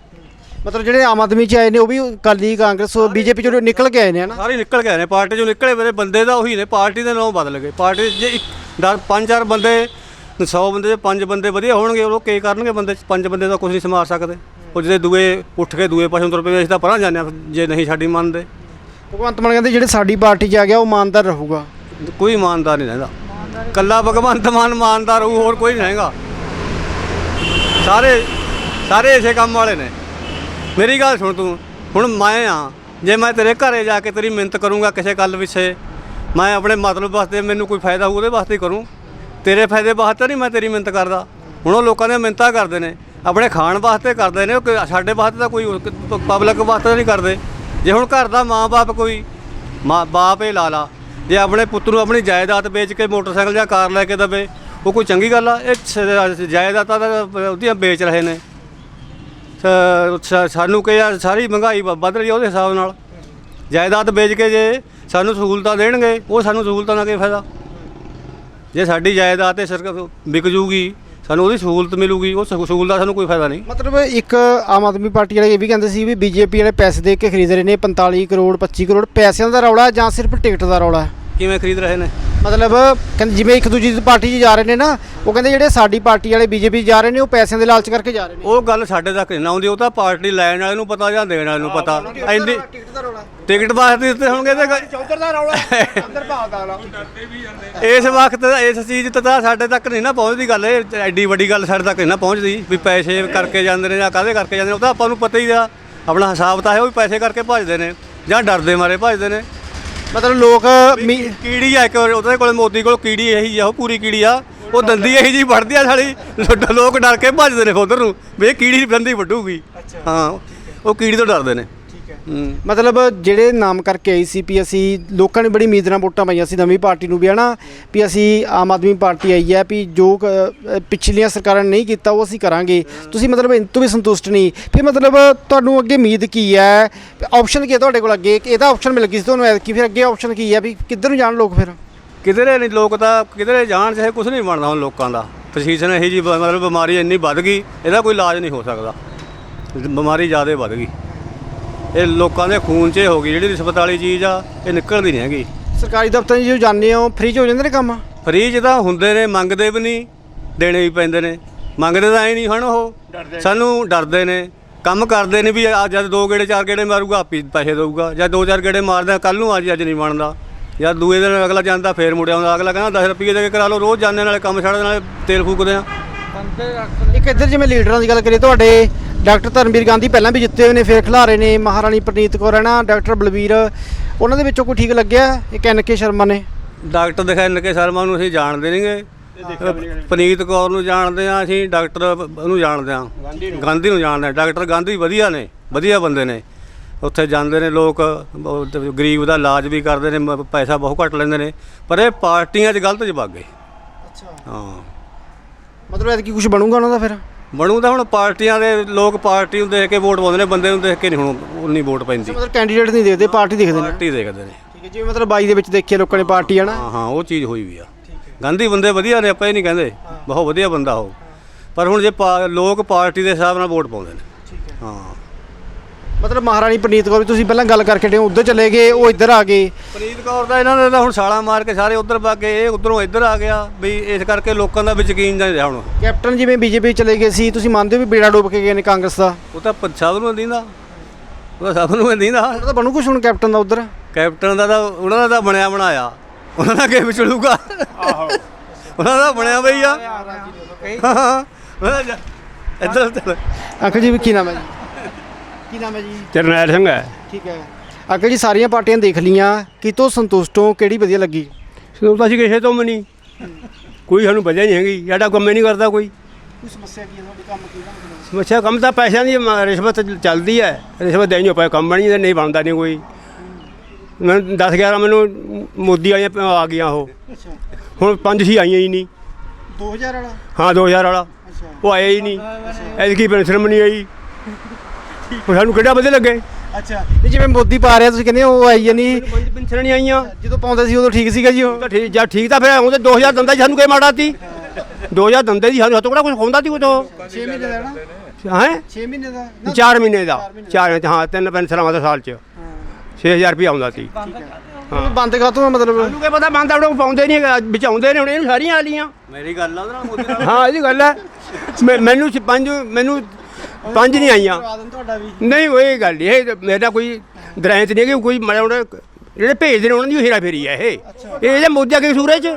ਮਤਲਬ ਜਿਹੜੇ ਆਮ ਆਦਮੀ ਚ ਆਏ ਨੇ ਉਹ ਵੀ ਅਕਾਲੀ ਕਾਂਗਰਸ ਬੀਜੇਪੀ ਚੋਂ ਨਿਕਲ ਕੇ ਆਏ ਨੇ ਹਨਾ? ਸਾਰੇ ਨਿਕਲ ਗਏ ਨੇ ਪਾਰਟੀ ਚੋਂ ਨਿਕਲੇ ਵੇ ਬੰਦੇ ਤਾਂ ਉਹੀ ਨੇ ਪਾਰਟੀ ਦੇ ਨਾਂ ਬਦਲ ਗਏ। ਪਾਰਟੀ ਜੇ ਇੱਕ- ਦਸ ਪੰਜ ਚਾਰ ਬੰਦੇ 100 ਬੰਦੇ 'ਚ ਪੰਜ ਬੰਦੇ ਵਧੀਆ ਹੋਣਗੇ ਉਹ ਕੀ ਕਰਨਗੇ ਬੰਦੇ 'ਚ? ਪੰਜ ਬੰਦੇ ਤਾਂ ਕੁਝ ਨਹੀਂ ਸਮਾਰ ਸਕਦੇ। ਉਹ ਜਿਹਦੇ ਦੂਏ ਉੱਠ ਕੇ ਦੂਏ ਪਾਸੋਂ ਤੁਰ ਪਏ ਅਸੀਂ ਤਾਂ ਪਰਾਂ ਜਾਂਦੇ ਹਾਂ ਜੇ ਨਹੀਂ ਸਾਡੀ ਮੰਨਦੇ। ਭਗਵੰਤ ਮਾਨ ਕਹਿੰਦੇ ਜਿਹੜੇ ਸਾਡੀ ਪਾਰਟੀ ਚ ਆ ਗਿਆ ਉਹ ਇਮਾਨਦਾਰ ਰਹੂਗਾ। ਕੋਈ ਇਮਾਨਦਾਰ ਨਹੀਂ ਰਹਿੰਦਾ। ਕੱਲਾ ਭਗਵੰਤ ਮਾਨ ਇਮਾਨਦਾਰ ਹੋਊ ਹੋਰ ਕੋਈ ਨਹੀਂ ਰਹੇਗਾ ਸਾਰੇ ਸਾਰੇ ਇਸੇ ਕੰਮ ਵਾਲੇ ਨੇ। ਮੇਰੀ ਗੱਲ ਸੁਣ ਤੂੰ। ਹੁਣ ਮੈਂ ਆ। ਜੇ ਮੈਂ ਤੇਰੇ ਘਰੇ ਜਾ ਕੇ ਤੇਰੀ ਮਿਹਨਤ ਕਰੂੰਗਾ ਕਿਸੇ ਗੱਲ ਪਿੱਛੇ, ਮੈਂ ਆਪਣੇ ਮਤਲਬ ਵਾਸਤੇ ਮੈਨੂੰ ਕੋਈ ਫਾਇਦਾ ਹੋਊ, ਉਹਦੇ ਵਾਸਤੇ ਹੀ ਕਰੂੰ। ਤੇਰੇ ਫਾਇਦੇ ਵਾਸਤੇ ਨਹੀਂ ਮੈਂ ਤੇਰੀ ਮਿਹਨਤ ਕਰਦਾ। ਹੁਣ ਉਹ ਲੋਕਾਂ ਦੀਆਂ ਮਿੰਤਾਂ ਕਰਦੇ ਨੇ। ਆਪਣੇ ਖਾਣ ਵਾਸਤੇ ਕਰਦੇ ਨੇ। ਉਹ ਸਾਡੇ ਵਾਸਤੇ ਤਾਂ ਕੋਈ ਪਬਲਿਕ ਵਾਸਤੇ ਨਹੀਂ ਕਰਦੇ। ਜੇ ਹੁਣ ਘਰ ਦਾ ਮਾਂ-ਬਾਪ ਕੋਈ, ਮਾਂ ਬਾਪ ਹੀ ਲਾ ਲਾ। ਜੇ ਆਪਣੇ ਪੁੱਤ ਨੂੰ ਆਪਣੀ ਜਾਇਦਾਦ ਵੇਚ ਕੇ ਮੋਟਰਸਾਈਕਲ ਜਾਂ ਕਾਰ ਲੈ ਕੇ ਦਵੇ, ਉਹ ਕੋਈ ਚੰਗੀ ਗੱਲ ਆ। ਇਹ ਜਾਇਦਾਦਾਂ ਤਾਂ ਉਹਦੀਆਂ ਵੇਚ ਰਹੇ ਨੇ। ਸ- ਸਾਨੂੰ ਕਿ ਸਾਰੀ ਮਹਿੰਗਾਈ ਵ- ਵੱਧ ਰਹੀ ਹੈ ਉਹਦੇ ਹਿਸਾਬ ਨਾਲ। ਜਾਇਦਾਦ ਵੇਚ ਕੇ ਜੇ ਸਾਨੂੰ ਸਹੂਲਤਾਂ ਦੇਣਗੇ, ਉਹ ਸਾਨੂੰ ਸਹੂਲਤਾਂ ਦਾ ਕੀ ਫਾਇਦਾ? ਜੇ ਸਾਡੀ ਜਾਇਦਾਦ ਤੇ ਸਰਕਾਰ ਵਿਕ ਜੂਗੀ, ਸਾਨੂੰ ਉਹਦੀ ਸਹੂਲਤ ਮਿਲੂਗੀ, ਉਹ ਸਹੂ- ਸਹੂਲਤ ਦਾ ਸਾਨੂੰ ਕੋਈ ਫਾਇਦਾ ਨਹੀਂ। ਮਤਲਬ ਇੱਕ ਆਮ ਆਦਮੀ ਪਾਰਟੀ ਵਾਲੇ ਇਹ ਵੀ ਕਹਿੰਦੇ ਸੀ ਵੀ ਬੀਜੇਪੀ ਵਾਲੇ ਪੈਸੇ ਦੇ ਕੇ ਖਰੀਦ ਰਹੇ ਨੇ 45 ਕਰੋੜ 25 ਕਰੋੜ, ਪੈਸਿਆਂ ਦਾ ਰੌਲਾ ਹੈ ਜਾਂ ਸਿਰਫ ਟਿਕਟ ਦਾ ਰੌਲਾ? ਹੈ ਕਿਵੇਂ ਖਰੀਦ ਰਹੇ ਨੇ? ਮਤਲਬ ਕਹਿੰਦੇ ਜਿਵੇਂ ਇੱਕ ਦੂਜੀ ਦੀ ਪਾਰਟੀ 'ਚ ਜਾ ਰਹੇ ਨੇ ਨਾ ਉਹ ਕਹਿੰਦੇ ਜਿਹੜੇ ਸਾਡੀ ਪਾਰਟੀ ਵਾਲੇ ਬੀਜੇਪੀ ਜਾ ਰਹੇ ਨੇ ਉਹ ਪੈਸਿਆਂ ਦੇ ਲਾਲਚ ਕਰਕੇ ਜਾ ਰਹੇ ਨੇ। ਉਹ ਗੱਲ ਸਾਡੇ ਤੱਕ ਨਹੀਂ ਨਾ ਆਉਂਦੀ ਉਹ ਤਾਂ ਪਾਰਟੀ ਲੈਣ ਵਾਲੇ ਨੂੰ ਪਤਾ ਜਾਂ ਦੇਣ ਵਾਲੇ ਨੂੰ ਪਤਾ। ਇੰਨੀ ਟਿਕਟ ਦਾ ਰੌਲਾ। ਟਿਕਟ ਵਾਸਤੇ ਦਿੱਤੇ ਹੋਣਗੇ ਤੇ ਚੌਧਰ ਦਾ ਰੌਲਾ। [LAUGHS] ਅੰਦਰ ਭਾਲ ਦਾ ਰੌਲਾ ਇਸ ਵਕਤ ਇਸ ਚੀਜ਼ ਤੇ ਤਾਂ ਸਾਡੇ ਤੱਕ ਨਹੀਂ ਨਾ ਪਹੁੰਚਦੀ ਗੱਲ ਇਹ ਐਡੀ ਵੱਡੀ ਗੱਲ ਸਾਡੇ ਤੱਕ ਨਹੀਂ ਨਾ ਪਹੁੰਚਦੀ ਵੀ ਪੈਸੇ ਕਰਕੇ ਜਾਂਦੇ ਨੇ ਜਾਂ ਕਾਹਦੇ ਕਰਕੇ ਜਾਂਦੇ ਨੇ ਉਹ ਤਾਂ ਆਪਾਂ ਨੂੰ ਪਤਾ ਹੀ ਆ। ਆਪਣਾ ਹਿਸਾਬ ਤਾਂ ਹੈ ਉਹ ਵੀ ਪੈਸੇ ਕਰਕੇ ਭੱਜਦੇ ਨੇ ਜਾਂ ਡਰਦੇ ਮਾਰੇ ਭੱਜਦੇ ਨੇ। ਮਤਲਬ ਲੋਕ ਮੀ- ਕੀੜੀ ਆ ਇੱਕ ਵਾਰ ਉਹਦੇ ਕੋਲ ਮੋਦੀ ਕੋਲ ਕੀੜੀ ਇਹੀ ਆ ਉਹ ਪੂਰੀ ਕੀੜੀ ਆ। ਉਹ ਦੰਦੀ ਇਹੀ ਜੀ ਵੜਦੀ ਆ ਸਾਲੀ ਲੋ- ਲੋਕ ਡਰ ਕੇ ਭੱਜਦੇ ਨੇ ਉਧਰ ਨੂੰ ਵੀ ਇਹ ਕੀੜੀ ਦੰਦੀ ਵੱਢੂਗੀ। ਹਾਂ ਉਹ ਕੀੜੀ ਤੋਂ ਡਰਦੇ ਨੇ। ਮਤਲਬ ਜਿਹੜੇ ਨਾਮ ਕਰਕੇ ਆਈ ਸੀ ਵੀ ਅਸੀਂ ਲੋਕਾਂ ਨੇ ਬੜੀ ਉਮੀਦ ਨਾਲ ਵੋਟਾਂ ਪਾਈਆਂ ਸੀ ਨਵੀਂ ਪਾਰਟੀ ਨੂੰ ਵੀ, ਹਨਾ? ਵੀ ਅਸੀਂ ਆਮ ਆਦਮੀ ਪਾਰਟੀ ਆਈ ਹੈ ਵੀ ਜੋ ਕ- ਪਿਛਲੀਆਂ ਸਰਕਾਰਾਂ ਨੇ ਨਹੀਂ ਕੀਤਾ, ਉਹ ਅਸੀਂ ਕਰਾਂਗੇ। ਤੁਸੀਂ ਮਤਲਬ ਇਹ ਤੋਂ ਵੀ ਸੰਤੁਸ਼ਟ ਨਹੀਂ। ਫਿਰ ਮਤਲਬ ਤੁਹਾਨੂੰ ਅੱਗੇ ਉਮੀਦ ਕੀ ਹੈ? ਆਪਸ਼ਨ ਕੀ ਹੈ ਤੁਹਾਡੇ ਕੋਲ ਅੱਗੇ? ਇਹਦਾ ਆਪਸ਼ਨ ਮਿਲ ਗਈ ਸੀ ਤੁਹਾਨੂੰ ਐਤਕੀ, ਫਿਰ ਅੱਗੇ ਆਪਸ਼ਨ ਕੀ ਹੈ ਵੀ ਕਿੱਧਰ ਨੂੰ ਜਾਣ ਲੋਕ ਫਿਰ? ਕਿਧਰੇ ਨਹੀਂ, ਲੋਕ ਤਾਂ ਕਿਧਰੇ ਜਾਣ ਚਾਹੇ ਕੁਝ ਨਹੀਂ ਬਣਦਾ ਹੁਣ ਲੋਕਾਂ ਦਾ। ਪੋਜੀਸ਼ਨ ਇਹੀ ਜੀ ਮਤਲਬ ਬਿਮਾਰੀ ਇੰਨੀ ਵੱਧ ਗਈ, ਇਹਦਾ ਕੋਈ ਇਲਾਜ ਨਹੀਂ ਹੋ ਸਕਦਾ। ਬਿਮਾਰੀ ਜ਼ਿਆਦਾ ਵੱਧ ਗਈ। ਇਹ ਲੋਕਾਂ ਦੇ ਖੂਨ 'ਚ ਹੀ ਹੋ ਗਈ ਜਿਹੜੀ ਰਿਸ਼ਵਤ ਵਾਲੀ ਚੀਜ਼ ਆ ਇਹ ਨਿਕਲਦੀ ਨਹੀਂ ਹੈਗੀ। ਸਰਕਾਰੀ ਦਫ਼ਤਰਾਂ 'ਚ ਜੋ ਜਾਂਦੇ ਹੋ ਫ੍ਰੀ 'ਚ ਹੋ ਜਾਂਦੇ ਨੇ ਕੰਮ? ਫ੍ਰੀ 'ਚ ਤਾਂ ਹੁੰਦੇ ਨੇ ਮੰਗਦੇ ਵੀ ਨਹੀਂ ਦੇਣੇ ਵੀ ਪੈਂਦੇ ਨੇ। ਮੰਗਦੇ ਤਾਂ ਐ ਨਹੀਂ ਹਨ ਉਹ। ਸਾਨੂੰ ਡਰਦੇ ਨੇ। ਕੰਮ ਕਰਦੇ ਨੇ ਵੀ ਆ ਜਦ ਦੋ ਗੇੜੇ ਚਾਰ ਗੇੜੇ ਮਾਰੂਗਾ ਆਪੀ ਪੈਸੇ ਦੇਊਗਾ। ਜਾਂ ਦੋ ਚਾਰ ਗੇੜੇ ਮਾਰਦਾ ਕੱਲ ਨੂੰ ਅੱਜ ਅੱਜ ਨਹੀਂ ਬਣਦਾ। ਜਾਂ ਦੂਏ ਦਿਨ ਅਗਲਾ ਜਾਂਦਾ ਫੇਰ ਮੁੜ ਆਉਂਦਾ। ਅਗਲਾ ਕਹਿੰਦਾ 10 ਰੁਪਏ ਦੇ ਕੇ ਕਰਾ ਲਓ ਰੋਜ਼ ਜਾਂਦੇ ਨਾਲੇ ਕੰਮ ਛੱਡਦੇ ਨਾਲੇ ਤੇਲ ਫੂਕਦੇ ਆ। ਇੱਕ ਇੱਧਰ ਜਿਵੇਂ ਲੀਡਰਾਂ ਦੀ ਗੱਲ ਕਰੀਏ ਤੁਹਾਡੇ ਡਾਕਟਰ ਧਰਮਵੀਰ ਗਾਂਧੀ ਪਹਿਲਾਂ ਵੀ ਜਿੱਤੇ ਹੋਏ ਨੇ ਫਿਰ ਖਿਲਾਰੇ ਨੇ ਮਹਾਰਾਣੀ ਪ੍ਰਨੀਤ ਕੌਰ ਹੈ ਨਾ ਡਾਕਟਰ ਬਲਵੀਰ। ਉਹਨਾਂ ਦੇ ਵਿੱਚੋਂ ਕੋਈ ਠੀਕ ਲੱਗਿਆ? ਇੱਕ ਐਨ ਕੇ ਸ਼ਰਮਾ ਨੇ। ਡਾਕਟਰ ਦਿਖਾਣ ਕੇ ਸ਼ਰਮਾ ਨੂੰ ਅਸੀਂ ਜਾਣਦੇ ਨਹੀਂਗੇ। ਪਨੀਤ ਕੌਰ ਨੂੰ ਜਾਣਦੇ ਆ ਅਸੀਂ ਡਾਕਟਰ ਉਹਨੂੰ ਜਾਣਦੇ ਆ ਗਾਂਧੀ ਨੂੰ। ਜਾਣਦੇ ਆ ਡਾਕਟਰ ਗਾਂਧੀ ਵਧੀਆ ਨੇ ਵਧੀਆ ਬੰਦੇ ਨੇ। ਉੱਥੇ ਜਾਂਦੇ ਨੇ ਲੋਕ ਗਰੀਬ ਦਾ ਇਲਾਜ ਵੀ ਕਰਦੇ ਨੇ ਪੈਸਾ ਬਹੁਤ ਘੱਟ ਲੈਂਦੇ ਨੇ। ਪਰ ਇਹ ਪਾਰਟੀਆਂ 'ਚ ਗਲਤ ਚ ਵਗ ਗਏ ਅੱਛਾ। ਹਾਂ। ਮਤਲਬ ਐਤਕੀ ਕੁਝ ਬਣੂਗਾ ਉਹਨਾਂ ਦਾ ਫਿਰ? ਬਣੂ ਤਾਂ ਹੁਣ ਪਾਰਟੀਆਂ ਦੇ ਲੋਕ ਪਾਰਟੀ ਨੂੰ ਦੇਖ ਕੇ ਵੋਟ ਪਾਉਂਦੇ ਨੇ ਬੰਦੇ ਨੂੰ ਦੇਖ ਕੇ ਨਹੀਂ ਹੁਣ ਉਨੀ ਵੋਟ ਪੈਂਦੀ। ਮਤਲਬ ਕੈਂਡੀਡੇਟ ਨਹੀਂ ਦੇਖਦੇ ਪਾਰਟੀ ਦੇਖਦੇ ਨੇ? ਪਾਰਟੀ ਦੇਖਦੇ ਨੇ। ਠੀਕ ਹੈ ਜਿਵੇਂ ਮਤਲਬ ਬਾਈ ਦੇ ਵਿੱਚ ਦੇਖਿਆ ਲੋਕਾਂ ਨੇ ਪਾਰਟੀ ਹੈ ਨਾ? ਹਾਂ ਹਾਂ ਉਹ ਚੀਜ਼ ਹੋਈ ਵੀ ਆ। ਗਾਂਧੀ ਬੰਦੇ ਵਧੀਆ ਨੇ ਆਪਾਂ ਇਹ ਨਹੀਂ ਕਹਿੰਦੇ। ਬਹੁਤ ਵਧੀਆ ਬੰਦਾ ਉਹ। ਪਰ ਹੁਣ ਜੇ ਪਾ- ਲੋਕ ਪਾਰਟੀ ਦੇ ਹਿਸਾਬ ਨਾਲ ਵੋਟ ਪਾਉਂਦੇ ਨੇ। ਹਾਂ। ਮਤਲਬ ਮਹਾਰਾਣੀ ਪ੍ਰਨੀਤ ਕੌਰ ਵੀ ਤੁਸੀਂ ਪਹਿਲਾਂ ਗੱਲ ਕਰਕੇ ਹੋ ਉੱਧਰ ਚਲੇ ਗਏ ਉਹ ਇੱਧਰ ਆ ਗਏ। ਪ੍ਰੀਤ ਕੌਰ ਦਾ ਇਹਨਾਂ ਨੇ ਤਾਂ ਹੁਣ ਛਾਲਾਂ ਮਾਰ ਕੇ ਸਾਰੇ ਉਧਰ ਵਗ ਗਏ ਇਹ ਉਧਰੋਂ ਇੱਧਰ ਆ ਗਿਆ ਵੀ ਇਸ ਕਰਕੇ ਲੋਕਾਂ ਦਾ ਵੀ ਯਕੀਨ ਨਹੀਂ ਰਿਹਾ ਹੁਣ। ਕੈਪਟਨ ਜਿਵੇਂ ਬੀਜੇਪੀ ਚਲੇ ਗਏ ਸੀ ਤੁਸੀਂ ਮੰਨਦੇ ਹੋ ਵੀ ਬੇੜਾ ਡੋਬ ਕੇ ਗਏ ਨੇ ਕਾਂਗਰਸ ਦਾ? ਉਹ ਤਾਂ ਪ- ਸਭ ਨੂੰ ਦਿੰਦਾ। ਉਹ ਤਾਂ ਸਭ ਨੂੰ ਦਿੰਦਾ। ਉਹਨਾਂ ਦਾ ਬਣੂ ਕੁਛ ਹੁਣ ਕੈਪਟਨ ਦਾ ਉੱਧਰ? ਕੈਪਟਨ ਦਾ ਤਾਂ ਉਹਨਾਂ ਦਾ ਤਾਂ ਬਣਿਆ ਬਣਾਇਆ। ਉਹਨਾਂ ਦਾ ਕਿਵੇਂ ਚਲੂਗਾ ਆਹੋ। ਉਹਨਾਂ ਦਾ ਬਣਿਆ ਬਈ ਆ। ਹਾਂ, ਉਹਨਾਂ ਦਾ ਜ- ਇੱਧਰ ਚੱਲ ਅੰਕਲ ਜੀ ਕੀ ਨਾਮ ਹੈ ਜੀ? ਕੀ ਨਾਮ ਹੈ ਜੀ? ਜਰਨੈਲ ਸਿੰਘ ਹੈ। ਠੀਕ ਹੈ। ਅੰਕਲ ਜੀ ਸਾਰੀਆਂ ਪਾਰਟੀਆਂ ਦੇਖ ਲੀਆਂ ਕਿਤੋਂ ਸੰਤੁਸ਼ਟ ਹੋ ਕਿਹੜੀ ਵਧੀਆ ਲੱਗੀ? ਸੋ ਤਾਂ ਅਸੀਂ ਕਿਸੇ ਤੋਂ ਵੀ ਨਹੀਂ। ਕੋਈ ਸਾਨੂੰ ਵਜ੍ਹਾ ਨਹੀਂ ਹੈਗੀ ਸਾਡਾ ਕੰਮ ਹੀ ਨਹੀਂ ਕਰਦਾ ਕੋਈ। ਕੋਈ ਸਮੱਸਿਆ ਕੀ ਹੈ ਤੁਹਾਡੇ ਕੰਮ ਕੀ ਸਮੱਸਿਆ ਕੰਮ ਤਾਂ ਪੈਸਿਆਂ ਦੀ ਮ- ਰਿਸ਼ਵਤ ਚੱਲਦੀ ਹੈ। ਰਿਸ਼ਵਤ ਦੇਣੀ ਪਏ ਕੰਮ ਬਣੀ ਨਹੀਂ ਬਣਦਾ ਨਹੀਂ ਕੋਈ। ਮੈਂ 10 11 ਮੈਨੂੰ ਮੋਦੀ ਵਾਲੀਆਂ ਪ- ਆ ਗਈਆਂ ਉਹ। ਅੱਛਾ। ਹੁਣ ਪੰਜ ਛੇ ਆਈਆਂ ਹੀ ਨਹੀਂ। 2000 ਵਾਲਾ? ਹਾਂ 2000 ਵਾਲਾ। ਅੱਛਾ। ਉਹ ਆਇਆ ਹੀ ਨਹੀਂ। ਐਤਕੀ ਪੈਨਸ਼ਨ ਵੀ ਨਹੀਂ ਆਈ। ਉਹ ਸਾਨੂੰ ਕਿਹੜਾ ਵਧੀਆ ਲੱਗੇ? ਅੱਛਾ। ਨਹੀਂ ਜਿਵੇਂ ਮੋਦੀ ਪਾ ਰਿਹਾ ਤੁਸੀਂ ਕਹਿੰਦੇ ਉਹ ਆਈ ਜਾਨੀ ਪੰਜ ਪੈਨਸ਼ਨ ਨਹੀਂ ਆਈਆਂ? ਜਦੋਂ ਪਾਉਂਦੇ ਸੀ ਉਦੋਂ ਠੀਕ ਸੀਗਾ ਜੀ ਉਹ। ਤਾਂ ਠੀਕ ਜਾਂ ਠੀਕ ਤਾਂ ਫਿਰ ਉਹਦੇ 2000 ਦੰਦਾ ਸੀ ਸਾਨੂੰ ਕੋਈ ਮਾੜਾ ਤੀ 2000 ਦੰਦੇ ਦੀ ਸਾਨੂੰ ਹੱਥੋਂ ਕਿਹੜਾ ਕੁਝ ਖੋਂਦਾ ਤੀ ਉਹ ਤੋਂ 6 ਮਹੀਨੇ ਦਾ ਨਾ? ਹੈ? 6 ਮਹੀਨੇ ਦਾ? 4 ਮਹੀਨੇ ਦਾ। 4 ਹਾਂ ਤਿੰਨ ਪੈਨਸ਼ਨਾਂ ਆਉਂਦਾ ਸਾਲ ਚ। 6000 ਰੁਪਏ ਆਉਂਦਾ ਸੀ। ਹਾਂ। ਬੰਦ ਆ ਮਤਲਬ। ਸਾਨੂੰ ਕੀ ਪਤਾ ਬੰਦਾ ਉਹ ਪਾਉਂਦੇ ਨਹੀਂ ਵਿੱਚ ਆਉਂਦੇ ਨੇ ਹੁਣ ਇਹਨੂੰ ਸਾਰੀਆਂ ਆ ਲੀਆਂ ਮੇਰੀ ਗੱਲ ਆ ਉਹਦੇ ਨਾਲ ਮੋਦੀ ਨਾਲ। ਹਾਂ ਇਹਦੀ ਗੱਲ ਹੈ। ਮੈਨੂੰ ਪੰਜ ਮੈਨੂੰ ਪੰਜ ਨਹੀਂ ਆਈਆਂ। ਤੁਹਾਡਾ ਵੀ। ਨਹੀਂ ਉਹ ਇਹ ਗੱਲ ਇਹ ਮੇਰਾ ਕੋਈ ਦਰਾਇਤ ਨਹੀਂ ਕਿ ਕੋਈ ਮਾੜਾ ਮੋਟਾ ਜਿਹੜੇ ਭੇਜਦੇ ਨੇ ਉਹਨਾਂ ਦੀ ਹੇਰਾ ਫੇਰੀ ਹੈ ਇਹ। ਇਹ ਇਹਦੇ ਮੋਦੀ ਅੱਗੇ ਸੂਰਜ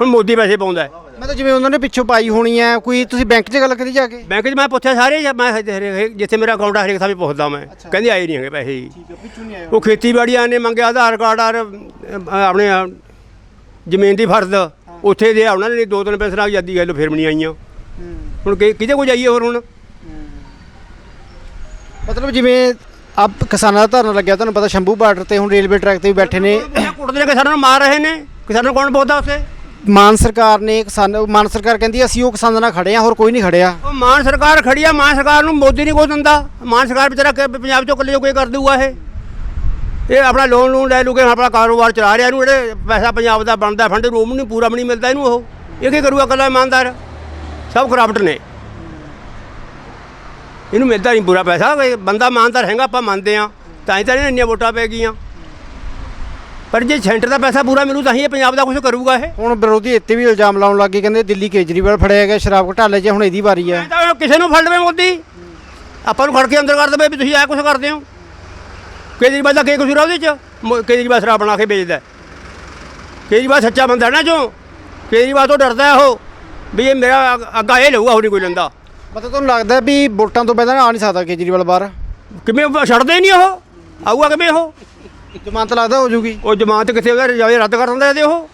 ਹੁਣ ਮੋਦੀ ਪੈਸੇ ਪਾਉਂਦਾ। ਮੈਂ ਤਾਂ ਜਿਵੇਂ ਉਹਨਾਂ ਨੇ ਪਿੱਛੋਂ ਪਾਈ ਹੋਣੀ ਹੈ ਕੋਈ ਤੁਸੀਂ ਬੈਂਕ 'ਚ ਗੱਲ ਕਰੀ ਜਾ ਕੇ? ਬੈਂਕ 'ਚ ਮੈਂ ਪੁੱਛਿਆ ਸਾਰੇ ਜਾਂ ਮੈਂ ਹਰੇਕ- ਜਿੱਥੇ ਮੇਰਾ ਅਕਾਊਂਟ ਆ ਹਰੇਕ ਥਾਂ 'ਤੇ ਪੁੱਛਦਾ ਮੈਂ। ਕਹਿੰਦੇ ਆਏ ਨਹੀਂ ਹੈਗੇ ਪੈਸੇ ਜੀ। ਠੀਕ ਹੈ ਪਿੱਛੋਂ ਨਹੀਂ ਆਇਆ ਉਹ ਖੇਤੀਬਾੜੀਆਂ ਨੇ ਮੰਗਿਆ ਆਧਾਰ ਕਾਰਡ ਔਰ ਅਹ, ਆਪਣੇ ਅਹ, ਜ਼ਮੀਨ ਦੀ ਫਰਦ ਉੱਥੇ ਦੇ ਆ ਉਹਨਾਂ ਨੇ ਦੋ ਤਿੰਨ ਪੈਸੇ ਆ ਜਾਂਦੀ ਗੱਲ ਫਿਰ ਵੀ ਨਹੀਂ ਆਈਆਂ। ਹੁਣ ਕਿ- ਕਿਹਦੇ ਕੋਲ ਜਾਈਏ ਹੋਰ ਹੁਣ? ਮਤਲਬ ਜਿਵੇਂ ਆਪ ਕਿਸਾਨਾਂ ਦਾ ਧਰਨਾ ਲੱਗਿਆ ਤੁਹਾਨੂੰ ਪਤਾ ਸ਼ੰਭੂ ਬਾਰਡਰ ਤੇ ਹੁਣ ਰੇਲਵੇ ਟਰੈਕ ਤੇ ਵੀ ਬੈਠੇ ਨੇ। ਕੁੱਟਦੇ ਨੇ ਕਿਸਾਨਾਂ ਨੂੰ ਮਾਰ ਰਹੇ ਨੇ। ਕਿਸਾਨਾਂ ਨੂੰ ਕੌਣ ਬੋਲਦਾ ਉਸੇ ਮਾਨ ਸਰਕਾਰ ਨੇ ਕਿਸਾਨ ਮਾਨ ਸਰਕਾਰ ਕਹਿੰਦੀ ਅਸੀਂ ਉਹ ਕਿਸਾਨਾਂ ਨਾਲ ਖੜੇ ਆ ਹੋਰ ਕੋਈ ਨਹੀਂ ਖੜਿਆ। ਉਹ ਮਾਨ ਸਰਕਾਰ ਖੜੀ ਆ ਮਾਨ ਸਰਕਾਰ ਨੂੰ ਮੋਦੀ ਨਹੀਂ ਕੋਈ ਦਿੰਦਾ। ਮਾਨ ਸਰਕਾਰ ਵਿਚਾਰਾ ਕਿ ਪੰਜਾਬ ਚੋਂ ਇਕੱਲੇ ਕੋਈ ਕਰ ਦੂਗਾ ਇਹ। ਇਹ ਆਪਣਾ ਲੋਨ ਲੋਨ ਲੈ ਲੂਗੇ ਆਪਣਾ ਕਾਰੋਬਾਰ ਚਲਾ ਰਿਹਾ ਇਹਨੂੰ ਜਿਹੜੇ ਪੈਸਾ ਪੰਜਾਬ ਦਾ ਬਣਦਾ ਫੰਡ ਰੂਮ ਨਹੀਂ ਪੂਰਾ ਵੀ ਨਹੀਂ ਮਿਲਦਾ ਇਹਨੂੰ ਉਹ। ਇਹ ਕੀ ਕਰੂਗਾ ਇਕੱਲਾ ਇਮਾਨਦਾਰ? ਸਭ ਕਰਪਟ ਨੇ। ਇਹਨੂੰ ਮਿਲਦਾ ਨਹੀਂ ਪੂਰਾ ਪੈਸਾ ਇਹ ਬੰਦਾ ਇਮਾਨਦਾਰ ਹੈਗਾ ਆਪਾਂ ਮੰਨਦੇ ਆ ਤਾਂ ਹੀ ਤਾਂ ਇਹਨੂੰ ਇੰਨੀਆਂ ਵੋਟਾਂ ਪੈ ਗਈਆਂ। ਪਰ ਜੇ ਸੈਂਟਰ ਦਾ ਪੈਸਾ ਪੂਰਾ ਮਿਲੂ ਤਾਂ ਹੀ ਇਹ ਪੰਜਾਬ ਦਾ ਕੁਝ ਕਰੂਗਾ ਇਹ। ਹੁਣ ਵਿਰੋਧੀ ਇੱਥੇ ਵੀ ਇਲਜ਼ਾਮ ਲਾਉਣ ਲੱਗੇ ਕਹਿੰਦੇ ਦਿੱਲੀ ਕੇਜਰੀਵਾਲ ਫੜਿਆ ਗਿਆ ਸ਼ਰਾਬ ਘਟਾਲੇ 'ਚ ਹੁਣ ਇਹਦੀ ਵਾਰੀ ਤਾਂ ਕਿਸੇ ਨੂੰ ਫੜ ਲਵੇ ਮੋਦੀ। ਆਪਾਂ ਨੂੰ ਫੜ ਕੇ ਅੰਦਰ ਕਰ ਦੇਵੇ ਵੀ ਤੁਸੀਂ ਆਹ ਕੁਝ ਕਰਦੇ ਹੋ। ਕੇਜਰੀਵਾਲ ਦਾ ਕੀ ਕਸੂਰ ਆ ਉਹਦੇ ਚ? ਕੇਜਰੀਵਾਲ ਸ਼ਰਾਬ ਬਣਾ ਕੇ ਵੇਚਦਾ। ਕੇਜਰੀਵਾਲ ਸੱਚਾ ਬੰਦਾ ਨਾ ਜੋ। ਕੇਜਰੀਵਾਲ ਤੋਂ ਡਰਦਾ ਉਹ ਵੀ ਇਹ ਮੇਰਾ ਅੱਗ- ਅੱਗਾ ਇਹ ਲਊਗਾ ਹੋਰ ਨਹੀਂ ਕੋਈ ਲੈਂਦਾ। ਮਤਲਬ ਤੁਹਾਨੂੰ ਲੱਗਦਾ ਵੀ ਵੋਟਾਂ ਤੋਂ ਪਹਿਲਾਂ ਆ ਨਹੀਂ ਸਕਦਾ ਕੇਜਰੀਵਾਲ ਬਾਹਰ? ਕਿਵੇਂ ਉਹ ਛੱਡਦੇ ਹੀ ਨਹੀਂ ਉਹ? ਆਊਗਾ ਕਿਵੇਂ ਉਹ? ਜ਼ਮਾਨਤ ਲੱਗਦਾ ਹੋ ਜੂਗੀ। ਉਹ ਜਮਾਨਤ ਕਿੱਥੇ ਉਹਦਾ ਰਜਾਵੇ ਰੱਦ ਕਰ ਦਿੰਦਾ ਇਹਦੇ ਉਹ।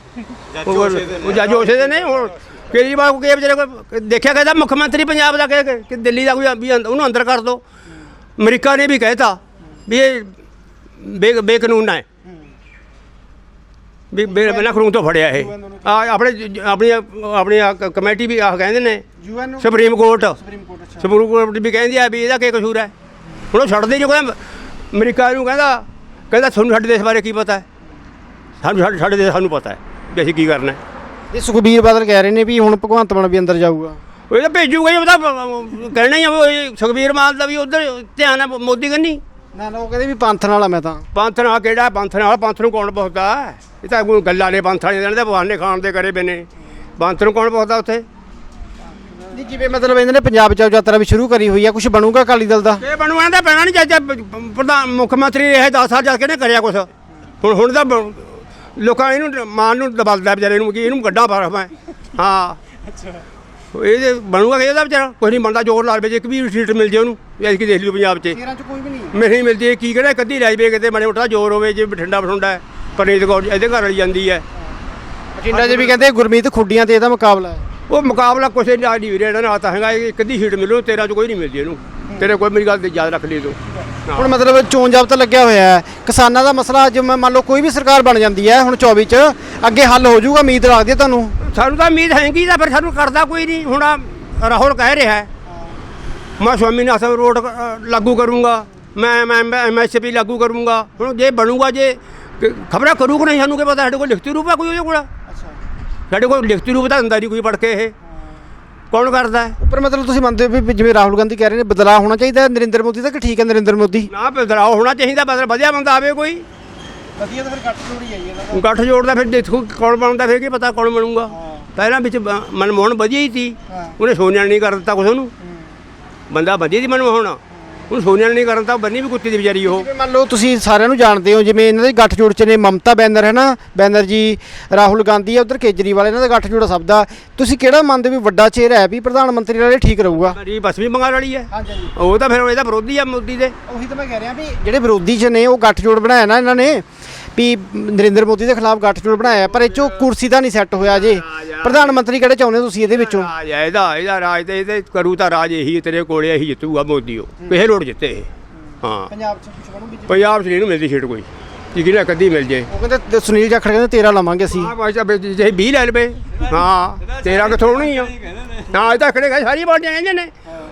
ਉਹ ਜੱਜ ਉਸੇ ਦੇ ਨੇ। ਹੁਣ ਕੇਜਰੀਵਾਲ ਕੋ ਕੀ ਵਿਚਾਰੇ ਕੋਈ ਦੇਖਿਆ ਕਹਿੰਦਾ ਮੁੱਖ ਮੰਤਰੀ ਪੰਜਾਬ ਦਾ ਕਿ ਕਿ ਦਿੱਲੀ ਦਾ ਕੋਈ ਵੀ ਅੰਦ- ਉਹਨੂੰ ਅੰਦਰ ਕਰ ਦੋ। ਅਮਰੀਕਾ ਨੇ ਵੀ ਕਹਿਤਾ ਵੀ ਇਹ ਬੇ ਬੇਕਾਨੂੰਨ ਹੈ। ਵੀ ਬੇ ਬਿਨਾਂ ਕਾਨੂੰਨ ਤੋਂ ਫੜਿਆ ਇਹ। ਆ ਆਪਣੇ ਜ- ਆਪਣੀ ਆਪਣੀ ਆਹ ਕਮੇਟੀ ਵੀ ਆਹ ਕਹਿੰਦੇ ਨੇ। UN Supreme Court. Supreme Court ਅੱਛਾ। ਸੁਪਰੀਮ ਕੋਰਟ ਵੀ ਕਹਿੰਦੀ ਆ ਵੀ ਇਹਦਾ ਕੀ ਕਸੂਰ ਹੈ? ਹੁਣ ਉਹ ਛੱਡਦੇ ਨਹੀਂ ਕਹਿੰਦਾ ਅਮਰੀਕਾ ਨੂੰ ਕਹਿੰਦਾ ਕਹਿੰਦਾ ਤੁਹਾਨੂੰ ਸਾਡੇ ਦੇਸ਼ ਬਾਰੇ ਕੀ ਪਤਾ ਹੈ? ਸਾਨੂੰ ਸਾਡੇ ਸਾਡੇ ਦੇਸ਼ ਸਾਨੂੰ ਪਤਾ ਹੈ ਵੀ ਅਸੀਂ ਕੀ ਕਰਨਾ ਹੈ। ਇਹ ਸੁਖਬੀਰ ਬਾਦਲ ਕਹਿ ਰਹੇ ਨੇ ਵੀ ਹੁਣ ਭਗਵੰਤ ਮਾਨ ਵੀ ਅੰਦਰ ਜਾਊਗਾ। ਉਹ ਇਹ ਤਾਂ ਭੇਜੂਗਾ ਹੀ ਉਹ ਤਾਂ ਅਹ, ਕਹਿਣਾ ਹੀ ਆ ਉਹ ਇਹ ਸੁਖਬੀਰ ਮਾਨ ਦਾ ਵੀ ਉਧਰ ਧਿਆਨ ਹੈ ਮੋਦੀ ਕੰਨੀ। ਨਾ ਨਾ ਉਹ ਕਹਿੰਦੇ ਵੀ ਪੰਥ ਨਾਲ ਆ ਮੈਂ ਤਾਂ। ਪੰਥ ਨਾਲ ਕਿਹੜਾ ਪੰਥ ਨਾਲ? ਪੰਥ ਨੂੰ ਕੌਣ ਪੁੱਛਦਾ? ਹੈ? ਇਹ ਤਾਂ ਕੋਈ ਗੱਲਾਂ ਨੇ ਪੰਥ ਵਾਲੇ ਦੇਣ ਦੇ ਬਹਾਨੇ ਖਾਣ ਦੇ ਕਰੇ ਬਨੇ। ਪੰਥ ਨੂੰ ਕੌਣ ਪੁੱਛਦਾ ਉੱਥੇ? ਨਹੀਂ ਜਿਵੇਂ ਮਤਲਬ ਇਹਨਾਂ ਨੇ ਪੰਜਾਬ ਚ ਯਾਤਰਾ ਵੀ ਸ਼ੁਰੂ ਕਰੀ ਹੋਈ ਆ ਕੁਝ ਬਣੂਗਾ ਅਕਾਲੀ ਦਲ ਦਾ? ਇਹ ਬਣਵਾਉਣਾ ਤਾਂ ਪੈਣਾ ਨਹੀਂ ਚਾਚਾ ਪ੍ਰਧਾਨ ਮੁੱਖ ਮੰਤਰੀ ਰਹੇ 10 ਸਾਲ ਜਾ ਕੇ ਨੇ ਕਰਿਆ ਕੁਛ। ਹੁਣ ਹੁਣ ਤਾਂ ਬ- ਲੋਕਾਂ ਇਹਨੂੰ ਮਾਨ ਨੂੰ ਦਬਲਦਾ ਵਿਚਾਰੇ ਨੂੰ ਕਿ ਇਹਨੂੰ ਗੱਡਾ ਪਾ। ਮੈਂ ਹਾਂ। ਅੱਛਾ। ਇਹ ਜੇ ਬਣੂਗਾ ਕਿ ਇਹਦਾ ਵਿਚਾਰਾ? ਕੁਝ ਨਹੀਂ ਬਣਦਾ ਜੋਰ ਲਾ ਲਵੇ ਇੱਕ ਵੀ ਸੀਟ ਮਿਲ ਜੇ ਉਹਨੂੰ ਐਸ ਕੀ ਦੇਖ ਲਿਓ ਪੰਜਾਬ 'ਚ। 13 ਚ ਕੋਈ ਵੀ ਨਹੀਂ ਮੈਨੂੰ ਨਹੀਂ ਮਿਲਦੀ ਇਹ ਕੀ ਕਿਹੜਾ ਕੱਦੀ ਲੈ ਜਵੇ ਕਿਤੇ ਮਾੜੇ ਮੋਟਾ ਜ਼ੋਰ ਹੋਵੇ ਜੇ ਬਠਿੰਡਾ ਬਠੁੰਡਾ ਪਰਨੀਤ ਕੌਰ ਇਹਦੇ ਘਰ ਵਾਲੀ ਜਾਂਦੀ ਹੈ। ਬਠਿੰਡਾ 'ਚ ਵੀ ਕਹਿੰਦੇ ਗੁਰਮੀਤ ਖੁੱਡੀਆਂ ਤੇ ਇਹਦਾ ਮੁਕਾਬਲਾ ਹੈ। ਉਹ ਮੁਕਾਬਲਾ ਕੁਛ ਨਹੀਂ ਨਹੀਂ ਵੀਰੇ ਇਹਨਾਂ ਨਾਲ ਤਾਂ ਹੈਗਾ ਇੱਕ ਅੱਧੀ ਸੀਟ ਮਿਲੂ ਤੇਰਾ ਚ ਕੋਈ ਨਹੀਂ ਮਿਲਦੀ ਇਹਨੂੰ। ਤੇਰੇ ਕੋਈ ਮੇਰੀ ਗੱਲ ਤੇ ਯਾਦ ਰੱਖ ਲਈ ਤੂੰ। ਹੁਣ ਮਤਲਬ ਚੋਣ ਜਾਬਤਾ ਲੱਗਿਆ ਹੋਇਆ ਹੈ। ਕਿਸਾਨਾਂ ਦਾ ਮਸਲਾ ਅੱਜ ਮੈਂ ਮੰਨ ਲਓ ਕੋਈ ਵੀ ਸਰਕਾਰ ਬਣ ਜਾਂਦੀ ਹੈ ਹੁਣ 24 ਚ ਅੱਗੇ ਹੱਲ ਹੋ ਜਾਊਗਾ ਉਮੀਦ ਰੱਖਦੀ ਤੁਹਾਨੂੰ। ਸਾਨੂੰ ਤਾਂ ਉਮੀਦ ਹੈਗੀ ਤਾਂ ਫਿਰ ਸਾਨੂੰ ਕਰਦਾ ਕੋਈ ਨਹੀਂ। ਹੁਣ ਆਹ ਰਾਹੁਲ ਕਹਿ ਰਿਹਾ ਹੈ। ਮੈਂ ਸਵਾਮੀਨਾਥਨ ਰੋਡ ਅ, ਲਾਗੂ ਕਰੂੰਗਾ। ਮੈਂ ਮੈਂ ਐਮਐਸਪੀ ਲਾਗੂ ਕਰੂੰਗਾ। ਹੁਣ ਜੇ ਬਣੂਗਾ ਜੇ ਖਬਰਾਂ ਕਰੂ ਕਿ ਨਹੀਂ ਸਾਨੂੰ ਕੀ ਪਤਾ? ਸਾਡੇ ਕੋਲ ਲਿਖਤੀ ਰੂਪ ਹੈ ਕੋਈ ਉਹਦੇ ਕੋਲ? ਸਾਡੇ ਕੋਲ ਲਿਖਤੀ ਰੂਪ ਤਾਂ ਦਿੰਦਾ ਨਹੀਂ ਕੋਈ ਪੜ ਕੇ ਇਹ। ਕੌਣ ਕਰਦਾ ਹੈ? ਉੱਪਰ ਮਤਲਬ ਤੁਸੀਂ ਮੰਨਦੇ ਹੋ ਵੀ ਜਿਵੇਂ ਰਾਹੁਲ ਗਾਂਧੀ ਕਹਿ ਰਹੇ ਨੇ ਬਦਲਾਅ ਹੋਣਾ ਚਾਹੀਦਾ ਹੈ ਨਰਿੰਦਰ ਮੋਦੀ ਦਾ ਕਿ ਠੀਕ ਹੈ ਨਰਿੰਦਰ ਮੋਦੀ? ਨਾ ਬਦਲਾਅ ਹੋਣਾ ਚਾਹੀਦਾ ਬਦਲ ਵਧੀਆ ਬੰਦਾ ਆਵੇ ਕੋਈ। ਵਧੀਆ ਤਾਂ ਫਿਰ ਘੱਟ ਜੋੜੀ ਆਈ ਇਹਨਾਂ ਗੱਠ ਜੋੜਦਾ ਫਿਰ ਦੇਖੋ ਕੌਣ ਬਣਦਾ ਫਿਰ ਕੀ ਪਤਾ ਕੌਣ ਬਣੂਗਾ। ਪਹਿਲਾਂ ਵਿੱਚ ਬ- ਮਨਮੋਹਨ ਵਧੀਆ ਹੀ ਸੀ। ਉਹਨੇ ਸੋਨਿਆ ਨਹੀਂ ਕਰ ਦਿੱਤਾ ਕੁਛ ਉਹਨੂੰ। ਬੰਦਾ ਵਧੀਆ ਸੀ ਮਨਮੋਹਨ। ਹੁਣ ਸੋਨੀਆ ਨੇ ਨਹੀਂ ਕਰਨ ਤਾਂ ਬੰਨੀ ਵੀ ਕੁੱਤੀ ਦੀ ਵਿਚਾਰੀ ਉਹ। ਜਿਵੇਂ ਮੰਨ ਲਓ ਤੁਸੀਂ ਸਾਰਿਆਂ ਨੂੰ ਜਾਣਦੇ ਹੋ ਜਿਵੇਂ ਇਹਨਾਂ ਦੇ ਗੱਠਜੋੜ ਚ ਨੇ ਮਮਤਾ ਬੈਨਰ ਹੈ ਨਾ? ਬੈਨਰ ਜੀ ਰਾਹੁਲ ਗਾਂਧੀ ਆ ਉਧਰ ਕੇਜਰੀਵਾਲ ਇਹਨਾਂ ਦਾ ਗੱਠਜੋੜ ਸਭ ਦਾ। ਤੁਸੀਂ ਕਿਹੜਾ ਮੰਨਦੇ ਵੀ ਵੱਡਾ ਚਿਹਰਾ ਹੈ ਵੀ ਪ੍ਰਧਾਨ ਮੰਤਰੀ ਨਾਲੇ ਠੀਕ ਰਹੂਗਾ? ਮੇਰੀ ਬਸ ਵੀ ਬੰਗਾਲ ਵਾਲੀ ਹੈ। ਹਾਂਜੀ ਉਹ ਤਾਂ ਫਿਰ ਇਹਦਾ ਵਿਰੋਧੀ ਆ ਮੋਦੀ ਦੇ। ਉਹੀ ਤਾਂ ਮੈਂ ਕਹਿ ਰਿਹਾ ਵੀ ਜਿਹੜੇ ਵਿਰੋਧੀ ਚ ਨੇ ਉਹ ਗੱਠਜੋੜ ਬਣਾਇਆ ਨਾ ਇਹਨਾਂ ਨੇ ਵੀ ਨਰਿੰਦਰ ਮੋਦੀ ਦੇ ਖਿਲਾਫ ਗੱਠਜੋੜ ਬਣਾਇਆ ਪਰ ਇਹ ਚੋਂ ਕੁਰਸੀ ਦਾ ਨਹੀਂ ਸੈੱਟ ਹੋਇਆ ਜੇ। ਪ੍ਰਧਾਨ ਮੰਤਰੀ ਕਿਹੜੇ ਚਾਹੁੰਦੇ ਹੋ ਤੁਸੀਂ ਇਹਦੇ ਵਿੱਚੋਂ? ਰਾਜ ਹੈ ਇਹਦਾ ਇਹਦਾ ਰਾਜ ਤੇ ਇਹਦੇ ਕਰੂ ਤਾਂ ਰਾਜ ਇਹੀ ਹੈ, ਤੇਰੇ ਕੋਲੇ ਇਹੀ ਜਿੱਤੂਗਾ ਮੋਦੀ ਉਹ ਕਿਸੇ ਲੋੜ ਜਿੱਤੇ। ਇਹ। ਹਾਂ। ਪੰਜਾਬ ਚ ਕੁਝ ਬਣੂ ਪੰਜਾਬ 'ਚ ਨਹੀਂ ਇਹਨੂੰ ਮਿਲਦੀ ਸੀਟ ਕੋਈ। ਜੀ ਕਿਹਨੇ ਕਦੀ ਮਿਲ ਜੇ। ਉਹ ਕਹਿੰਦੇ ਸੁਨੀਲ ਜਾਖੜ ਕਹਿੰਦੇ 13 ਲਵਾਂਗੇ ਅਸੀਂ। ਹਾਂ ਬਾਈ ਸਾਹਿਬ ਜੇ 20 ਲੈ ਲਵੇ ਹਾਂ ਤੇਰਾ ਕਿਥੋਂ ਹੋਣੀ ਆ? ਹਾਂ ਇਹ ਤਾਂ ਖੜੇ ਗਏ ਸਾਰੀ ਪਾਰਟੀਆਂ ਕਹਿੰਦੇ ਨੇ।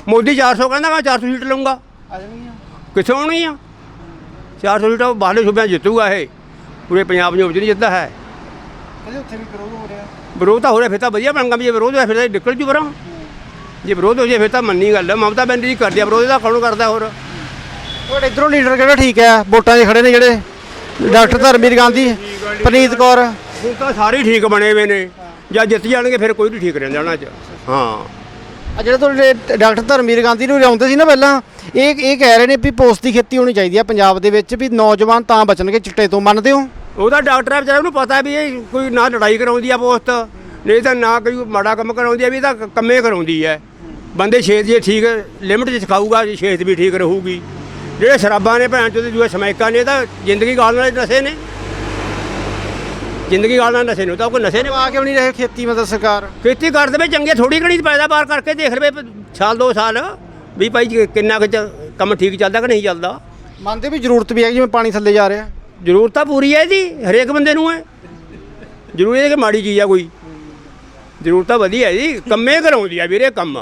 ਮੋਦੀ 400 ਕਹਿੰਦਾ ਮੈਂ 400 ਸੀਟ ਲਊਂਗਾ। ਆ ਜਾਣਗੀਆਂ ਕਿੱਥੋਂ ਆਉਣੀ ਆ? 400 ਸੀਟਾਂ ਬਾਹਰਲੇ ਸੂਬਿਆਂ 'ਚ ਜਿੱਤੂਗਾ ਇਹ। ਪੂਰੇ ਪੰਜਾਬ ਨੂੰ ਨਹੀਂ ਜਿੱਤਦਾ ਹੈ। ਕਹਿੰਦੇ ਉੱਥੇ ਵੀ ਵਿਰੋਧ ਹੋ ਰਿਹਾ। ਵਿਰੋਧ ਤਾਂ ਹੋ ਰਿਹਾ ਫਿਰ ਤਾਂ ਵਧੀਆ ਬਣਗਾ ਵੀ ਜੇ ਵਿਰੋਧ ਹੋਇਆ ਫਿਰ ਤਾਂ ਨਿਕਲ ਜੂ ਪਰਾਂ। ਜੇ ਵਿਰੋਧ ਹੋ ਜੇ ਫਿਰ ਤਾਂ ਮੰਨੀ ਗੱਲ ਹੈ ਮਮਤਾ ਬੈਨਰਜੀ ਕਰਦੀ ਆ ਵਿਰੋਧ ਦਾ ਕੌਣ ਕਰਦਾ ਹੋਰ? ਤੁਹਾਡੇ ਇਧਰੋਂ ਲੀਡਰ ਕਿਹੜਾ ਠੀਕ ਹੈ ਵੋਟਾਂ 'ਚ ਖੜੇ ਨੇ ਜਿਹੜੇ। ਡਾਕਟਰ ਧਰਮਵੀਰ ਗਾਂਧੀ ਪ੍ਰਨੀਤ ਕੌਰ। ਹੁਣ ਤਾਂ ਸਾਰੇ ਠੀਕ ਬਣੇ ਹੋਏ ਨੇ। ਜਾਂ ਜਿੱਤ ਜਾਣਗੇ ਫਿਰ ਕੋਈ ਨਹੀਂ ਠੀਕ ਰਹਿੰਦਾ ਉਹਨਾਂ 'ਚ। ਹਾਂ। ਆ ਜਿਹੜੇ ਤੁਹਾਡੇ ਡਾਕਟਰ ਧਰਮਵੀਰ ਗਾਂਧੀ ਨੂੰ ਲਿਆਉਂਦੇ ਸੀ ਨਾ ਪਹਿਲਾਂ ਇਹ ਇਹ ਕਹਿ ਰਹੇ ਨੇ ਵੀ ਪੋਸਟ ਦੀ ਖੇਤੀ ਹੋਣੀ ਚਾਹੀਦੀ ਹੈ ਪੰਜਾਬ ਦੇ ਵਿੱਚ ਵੀ ਨੌਜਵਾਨ ਤਾਂ ਬਚਣਗੇ ਚਿੱਟੇ ਤੋਂ ਮੰਨਦੇ ਹੋ? ਉਹਦਾ ਡਾਕਟਰ ਹੈ ਵਿਚਾਰਾ ਉਹਨੂੰ ਪਤਾ ਵੀ ਇਹ ਕੋਈ ਨਾ ਲੜਾਈ ਕਰਾਉਂਦੀ ਆ ਪੋਸਟ ਨਹੀਂ ਤਾਂ ਨਾ ਕੋਈ ਮਾੜਾ ਕੰਮ ਕਰਾਉਂਦੀ ਆ ਵੀ ਇਹ ਤਾਂ ਕੰਮੇ ਕਰਾਉਂਦੀ ਹੈ। ਬੰਦੇ ਛੇਤ ਜੇ ਠੀਕ ਲਿਮਟ 'ਚ ਸਿਖਾਊਗਾ ਜੀ ਛੇਤ ਵੀ ਠੀਕ ਰਹੂਗੀ। ਜਿਹੜੇ ਸ਼ਰਾਬਾਂ ਨੇ ਭੈਣ ਚੋਦ ਦੂਏ ਸਮੈਕਾਂ ਨੇ ਇਹ ਤਾਂ ਜ਼ਿੰਦਗੀ ਗਾਲਣ ਵਾਲੇ ਨਸ਼ੇ ਨੇ। ਜ਼ਿੰਦਗੀ ਗਾਲਣ ਵਾਲੇ ਨਸ਼ੇ ਨੇ ਤਾਂ ਕੋਈ ਨਸ਼ੇ ਨੇ। ਆ ਕਿਉਂ ਨਹੀਂ ਰਹੇ ਖੇਤੀ ਮਦਦ ਸਰਕਾਰ? ਖੇਤੀ ਕਰ ਦੇਵੇ ਚੰਗੇ ਥੋੜੀ ਘਣੀ ਪੈਦਾਵਾਰ ਕਰਕੇ ਦੇਖ ਲਵੇ ਸਾਲ ਦੋ ਸਾਲ ਵੀ ਭਾਈ ਕਿੰਨਾ ਕੁ ਕੰਮ ਠੀਕ ਚੱਲਦਾ ਕਿ ਨਹੀਂ ਚੱਲਦਾ। ਮੰਨਦੇ ਵੀ ਜ਼ਰੂਰਤ ਵੀ ਹੈ ਜਿਵੇਂ ਪਾਣੀ ਥੱਲੇ ਜਾ ਰਿਹਾ। ਜ਼ਰੂਰਤ ਤਾਂ ਪੂਰੀ ਹੈ ਇਹਦੀ ਹਰੇਕ ਬੰਦੇ ਨੂੰ ਹੈ। ਜ਼ਰੂਰੀ ਹੈ ਕਿ ਮਾੜੀ ਚੀਜ਼ ਆ ਕੋਈ। ਜ਼ਰੂਰਤ ਤਾਂ ਵਧੀਆ ਹੈ ਜੀ ਕੰਮੇ ਕਰਾਉਂਦੀ ਆ ਵੀਰੇ ਕੰਮ।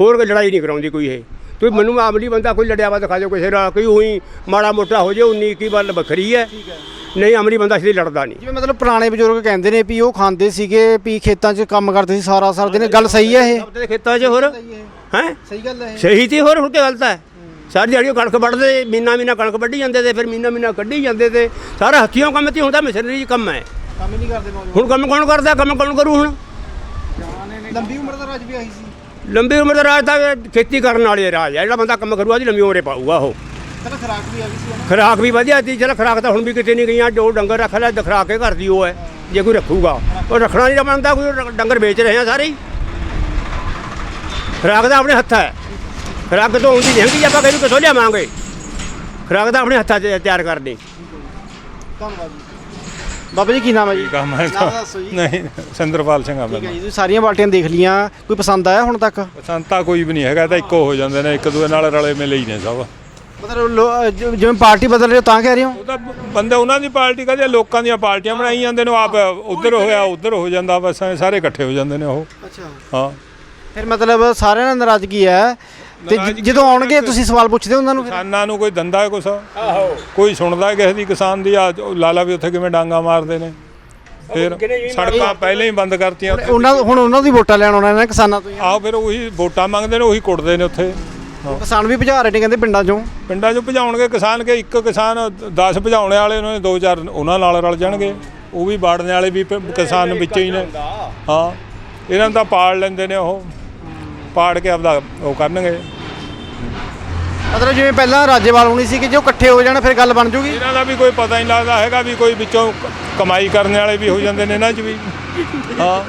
ਹੋਰ ਕੋਈ ਲੜਾਈ ਨਹੀਂ ਕਰਾਉਂਦੀ ਕੋਈ ਇਹ। ਤੂੰ ਮੈਨੂੰ ਆਮਲੀ ਬੰਦਾ ਕੋਈ ਲੜਿਆ ਵਾ ਦਿਖਾ ਦਿਓ ਕਿਸੇ ਨਾਲ ਕੋਈ ਉਹੀ ਮਾੜਾ ਮੋਟਾ ਹੋ ਜੇ 19 ਕੀ ਵੱਲ ਵੱਖਰੀ ਹੈ। ਨਹੀਂ ਆਮਲੀ ਬੰਦਾ ਸਿੱਧੀ ਲੜਦਾ ਨਹੀਂ। ਜਿਵੇਂ ਮਤਲਬ ਪੁਰਾਣੇ ਬਜ਼ੁਰਗ ਕਹਿੰਦੇ ਨੇ ਵੀ ਉਹ ਖਾਂਦੇ ਸੀਗੇ ਵੀ ਖੇਤਾਂ 'ਚ ਕੰਮ ਕਰਦੇ ਸੀ ਸਾਰਾ ਸਾਰਾ ਦਿਨ ਗੱਲ ਸਹੀ ਹੈ ਇਹ? ਖੇਤਾਂ 'ਚ ਹੋਰ? ਹੈ। ਸਹੀ ਗੱਲ ਹੈ ਸਹੀ ਤੇ ਹੋਰ ਹੁਣ ਕੀ ਗਲਤ ਹੈ। ਸਾਰੀ ਉਹ ਕਣਕ ਵੱਢਦੇ ਮੀਨਾ ਮੀਨਾ ਕਣਕ ਵੱਢੀ ਜਾਂਦੇ ਤੇ ਫਿਰ ਮੀਨਾ ਮੀਨਾ ਕੱਢੀ ਜਾਂਦੇ ਤੇ ਸਾਰਾ ਹੱਥੀਂ ਕੰਮ ਤੇ ਹੁੰਦਾ ਮਸ਼ੀਨਰੀ ਕੰਮ ਹੈ। ਕੰਮ ਹੀ ਨਹੀਂ ਕਰਦੇ ਨੌਜਵਾਨ। ਹੁਣ ਕੰਮ ਕੌਣ ਕਰਦਾ ਕੰਮ ਕੌਣ ਕਰੂ ਹੁਣ? ਲੰਬੀ ਉਮਰ ਦਾ ਰਾਜ ਵੀ ਆਈ ਸੀ। ਲੰਬੀ ਉਮਰ ਦਾ ਰਾਜ ਤਾਂ ਖੇਤੀ ਕਰਨ ਵਾਲੇ ਰਾਜ ਹੈ ਜਿਹੜਾ ਬੰਦਾ ਕੰਮ ਕਰੂਗਾ ਜੀ ਲੰਬੀ ਉਮਰੇ ਪਾਊਗਾ ਉਹ। ਖਰਾਕ ਵੀ ਆ ਗਈ ਸੀ ਹਨਾ। ਖਰਾਕ ਵੀ ਵਧੀਆ ਸੀ ਚਲ ਖਰਾਕ ਤਾਂ ਹੁਣ ਵੀ ਕਿਤੇ ਨਹੀਂ ਗਈਆਂ ਜੋ ਡੰਗਰ ਰੱਖ ਲੈ ਦਿਖਰਾ ਕੇ ਕਰਦੀ ਉਹ ਹੈ ਜੇ ਕੋਈ ਰੱਖੂਗਾ। ਉਹ ਰੱਖਣਾ ਨਹੀਂ ਬਣਦਾ ਕੋਈ ਡੰਗਰ ਵੇਚ ਰਹੇ ਆ ਸਾਰੇ ਖਰਾਕ ਤਾਂ ਆਪਣੇ ਹੱਥ ਹੈ। ਖਰਾਕ ਤੋਂ ਹੁੰਦੀ ਨਹੀਂ ਹੈਗੀ ਆਪਾਂ ਕਿਹਨੂੰ ਕਿਥੋਂ ਲਿਆਵਾਂਗੇ ਖਰਾਕ ਤਾਂ ਆਪਣੇ ਹੱਥਾਂ 'ਚ ਤਿਆਰ ਧੰਨਵਾਦ ਜੀ ਬਾਬਾ ਜੀ ਕੀ ਨਾਮ ਹੈ ਜੀ? ਕੰਮ ਹੈ ਨਾਮ ਦੱਸੋ ਜੀ। ਨਹੀਂ ਸਿੰਦਰਪਾਲ ਸਿੰਘ ਆ ਠੀਕ ਹੈ ਜੀ ਤੁਸੀਂ ਸਾਰੀਆਂ ਪਾਰਟੀਆਂ ਦੇਖ ਲੀਆਂ ਕੋਈ ਪਸੰਦ ਆਇਆ ਹੁਣ ਤੱਕ? ਸੰਤਾ ਕੋਈ ਵੀ ਨਹੀਂ ਹੈਗਾ ਇਹ ਤਾਂ ਇੱਕੋ ਹੋ ਜਾਂਦੇ ਨੇ ਇੱਕ ਦੂਏ ਨਾਲ ਰਲੇ ਮਿਲੇ ਹੀ ਨੇ ਸਭ। ਮਤਲਬ ਲੋ- ਅਹ ਜ- ਜਿਵੇਂ ਪਾਰਟੀ ਬਦਲ ਰਹੇ ਹੋ ਤਾਂ ਕਹਿ ਰਹੇ ਹੋ? ਉਹ ਤਾਂ ਬੰਦੇ ਉਹਨਾਂ ਦੀ ਪਾਰਟੀ ਕਹਦੇ ਲੋਕਾਂ ਦੀਆਂ ਪਾਰਟੀਆਂ ਬਣਾਈ ਜਾਂਦੇ ਨੇ ਉਹ ਆਪ ਉਧਰ ਹੋਇਆ ਉਧਰ ਹੋ ਜਾਂਦਾ ਬਸ ਐਂ ਸਾਰੇ ਇਕੱਠੇ ਹੋ ਜਾਂਦੇ ਨੇ ਉਹ। ਅੱਛਾ। ਹਾਂ। ਫਿਰ ਮਤਲਬ ਸਾਰਿਆਂ ਨਾਲ ਨਾਰਾਜ਼ਗੀ ਹੈ ਤੇ ਜ- ਜਦੋਂ ਆਉਣਗੇ ਤੁਸੀਂ ਸਵਾਲ ਪੁੱਛਦੇ ਹੋ ਉਹਨਾਂ ਨੂੰ ਫਿਰ? ਕਿਸਾਨਾਂ ਨੂੰ ਕੋਈ ਦੰਦਾ ਹੈ ਕੁਛ? ਕੋਈ ਸੁਣਦਾ ਹੈ ਕਿਸੇ ਦੀ ਕਿਸਾਨ ਦੀ? ਆ ਲਾਲਾ ਵੀ ਉੱਥੇ ਕਿਵੇਂ ਡਾਂਗਾ ਮਾਰਦੇ ਨੇ? ਫਿਰ ਸੜਕਾਂ ਪਹਿਲਾਂ ਹੀ ਬੰਦ ਕਰਤੀਆਂ ਉੱਥੇ। ਉਹਨਾਂ ਹੁਣ ਉਹਨਾਂ ਦੀ ਵੋਟਾਂ ਲੈਣ ਆਉਣਾ ਇਹਨਾਂ ਕਿਸਾਨਾਂ ਤੋਂ ਹੀ। ਆਹ ਫਿਰ ਉਹੀ ਵੋਟਾਂ ਮੰਗਦੇ ਨੇ ਉਹੀ ਕੁੱਟਦੇ ਨੇ ਉੱਥੇ। ਹਾਂ। ਕਿਸਾਨ ਵੀ ਭਜਾ ਰਹੇ ਨੇ ਕਹਿੰਦੇ ਪਿੰਡਾਂ ਚੋਂ। ਪਿੰਡਾਂ 'ਚ ਭਜਾਉਣਗੇ ਕਿਸਾਨ ਕੇ ਇੱਕ ਕਿਸਾਨ 10 ਭਜਾਉਣੇ ਵਾਲੇ ਉਹਨਾਂ ਨੇ ਦੋ ਚਾਰ ਉਹਨਾਂ ਨਾਲ ਰਲ ਜਾਣਗੇ। ਉਹ ਵੀ ਬਾੜਨੇ ਵਾਲੇ ਵੀ ਪ- ਕਿਸਾਨ ਵਿੱਚ ਹੀ ਨੇ। ਹਾਂ। ਇਹਨਾਂ ਨੂੰ ਤਾਂ ਪਾੜ ਲੈਂਦੇ ਨੇ ਉਹ। ਪਾੜ ਕੇ ਆਪਦਾ ਉਹ ਕਰਨਗੇ। ਮਤਲਬ ਜਿਵੇਂ ਪਹਿਲਾਂ ਰਾਜੇਵਾਲ ਹੋਣੀ ਸੀ ਕਿ ਜੇ ਉਹ ਇਕੱਠੇ ਹੋ ਜਾਣ ਫਿਰ ਗੱਲ ਬਣ ਜੂਗੀ? ਇਹਨਾਂ ਦਾ ਵੀ ਕੋਈ ਪਤਾ ਨਹੀਂ ਲੱਗਦਾ ਹੈਗਾ ਵੀ ਕੋਈ ਵਿੱਚੋਂ ਕ- ਕਮਾਈ ਕਰਨ ਵਾਲੇ ਵੀ ਹੋ ਜਾਂਦੇ ਨੇ ਇਹਨਾਂ 'ਚ ਵੀ। ਹਾਂ।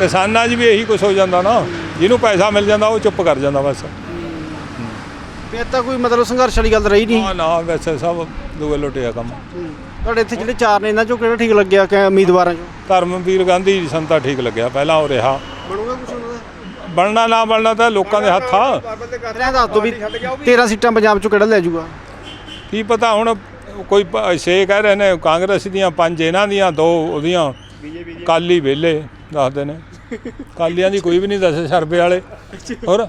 ਕਿਸਾਨਾਂ 'ਚ ਵੀ ਇਹੀ ਕੁਝ ਹੋ ਜਾਂਦਾ ਨਾ। ਜਿਹਨੂੰ ਪੈਸਾ ਮਿਲ ਜਾਂਦਾ ਉਹ ਚੁੱਪ ਕਰ ਜਾਂਦਾ ਬਸ। ਫਿਰ ਤਾਂ ਕੋਈ ਮਤਲਬ ਸੰਘਰਸ਼ ਵਾਲੀ ਗੱਲ ਰਹੀ ਨਹੀਂ। ਹਾਂ ਨਾ ਵੈਸੇ ਸਭ ਦੂਏ ਲੁੱਟਿਆ ਕੰਮ। ਤੁਹਾਡੇ ਇੱਥੇ ਜਿਹੜੇ ਚਾਰ ਨੇ ਇਹਨਾਂ ਚੋਂ ਕਿਹੜਾ ਠੀਕ ਲੱਗਿਆ ਕਿ ਉਮੀਦਵਾਰਾਂ ਚੋਂ? ਧਰਮਵੀਰ ਗਾਂਧੀ ਜੀ ਸੰਤਾ ਠੀਕ ਲੱਗਿਆ। ਪਹਿਲਾਂ ਉਹ ਰਿਹਾ ਬਣੂਗਾ ਕੁਝ ਉਹਨਾਂ ਦਾ ਬਣਨਾ ਨਾ ਬਣਨਾ ਤਾਂ ਲੋਕਾਂ ਦੇ ਹੱਥ। ਆ ਦੱਸ ਵੀ 13 ਸੀਟਾਂ ਪੰਜਾਬ ਚੋਂ ਕਿਹੜਾ ਲੈ ਜਾਊਗਾ? ਕੀ ਪਤਾ ਹੁਣ ਕੋਈ ਪ- ਛੇ ਕਹਿ ਰਹੇ ਨੇ ਕਾਂਗਰਸ ਦੀਆਂ ਪੰਜ ਇਹਨਾਂ ਦੀਆਂ ਦੋ ਉਹਦੀਆਂ। ਕਾਲੀ ਵੇਲੇ ਦੱਸਦੇ ਨੇ ਕਾਲੀਆਂ ਦੀ ਕੋਈ ਵੀ ਨਹੀਂ ਦੱਸੇ ਸਰਵੇ ਵਾਲੇ। ਹੋਰ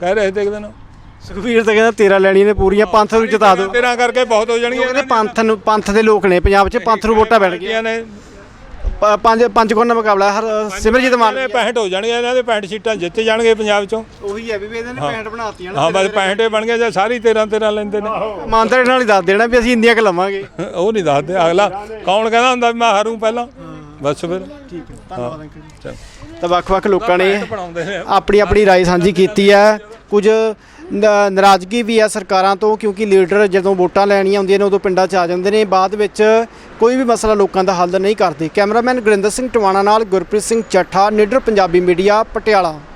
ਕਹਿ ਰਹੇ ਤੇ ਦਿਨ। ਸੁਖਵੀਰ ਤਾਂ ਕਹਿੰਦਾ 13 ਲੈਣੀ ਨੇ ਪੂਰੀਆਂ ਪੰਥ ਨੂੰ ਜਿਤਾ ਦਿਓ। ਤੇਰਾ ਕਰਕੇ ਬਹੁਤ ਹੋ ਜਾਣਗੀਆਂ। ਕਹਿੰਦੇ ਪੰਥ ਨੂੰ ਪੰਥ ਦੇ ਲੋਕ ਨੇ ਪੰਜਾਬ 'ਚ ਪੰਥ ਨੂੰ ਵੋਟਾਂ ਬੈਠ ਗਈਆਂ ਨੇ। ਪ- ਪੰਜ ਪੰਜ ਕੋਨਾ ਮੁਕਾਬਲਾ ਹਰ ਸਿਮਰਜੀਤ ਮਾਨ 65 ਹੋ ਜਾਣਗੀਆਂ ਇਹਨਾਂ ਦੇ 65 ਸੀਟਾਂ ਜਿੱਤ ਜਾਣਗੇ ਪੰਜਾਬ ਚੋਂ ਉਹੀ ਹੈ ਵੀ ਇਹਨਾਂ ਨੇ 65 ਬਣਾਤੀਆਂ ਹਾਂ ਬਸ 65 ਬਣ ਗਏ ਜਾਂ ਸਾਰੀ 13 13 ਲੈਂਦੇ ਨੇ ਇਮਾਨਦਾਰੀ ਨਾਲ ਹੀ ਦੱਸ ਦੇਣਾ ਵੀ ਅਸੀਂ ਇੰਨੀਆਂ ਕੁ ਲਵਾਂਗੇ [LAUGHS] ਉਹ ਨਹੀਂ ਦੱਸਦੇ ਅਗਲਾ ਕੌਣ ਕਹਿੰਦਾ ਹੁੰਦਾ ਵੀ ਮੈਂ ਹਾਰੂ ਪਹਿਲਾਂ ਬਸ ਫਿਰ ਠੀਕ ਹੈ ਧੰਨਵਾਦ ਅੰਕਲ ਜੀ ਚਲ ਤਾਂ ਵੱਖ-ਵੱਖ ਲੋਕਾਂ ਨੇ ਬਣਾਉਂਦੇ ਨੇ ਆਪਣੀ ਆਪਣੀ رائے ਸਾਂਝੀ ਕੀਤੀ ਹੈ ਕੁਝ ਨ- ਨਾਰਾਜ਼ਗੀ ਵੀ ਹੈ ਸਰਕਾਰਾਂ ਤੋਂ, ਕਿਉਂਕਿ ਲੀਡਰ ਜਦੋਂ ਵੋਟਾਂ ਲੈਣੀਆਂ ਹੁੰਦੀਆਂ ਨੇ, ਉਦੋਂ ਪਿੰਡਾਂ 'ਚ ਆ ਜਾਂਦੇ ਨੇ। ਬਾਅਦ ਵਿੱਚ ਕੋਈ ਵੀ ਮਸਲਾ ਲੋਕਾਂ ਦਾ ਹੱਲ ਨਹੀਂ ਕਰਦੇ। ਕੈਮਰਾਮੈਨ ਗੁਰਿੰਦਰ ਸਿੰਘ ਟਵਾਣਾ ਨਾਲ ਗੁਰਪ੍ਰੀਤ ਸਿੰਘ ਚੱਠਾ, ਨਿਡਰ ਪੰਜਾਬੀ ਮੀਡੀਆ, ਪਟਿਆਲਾ।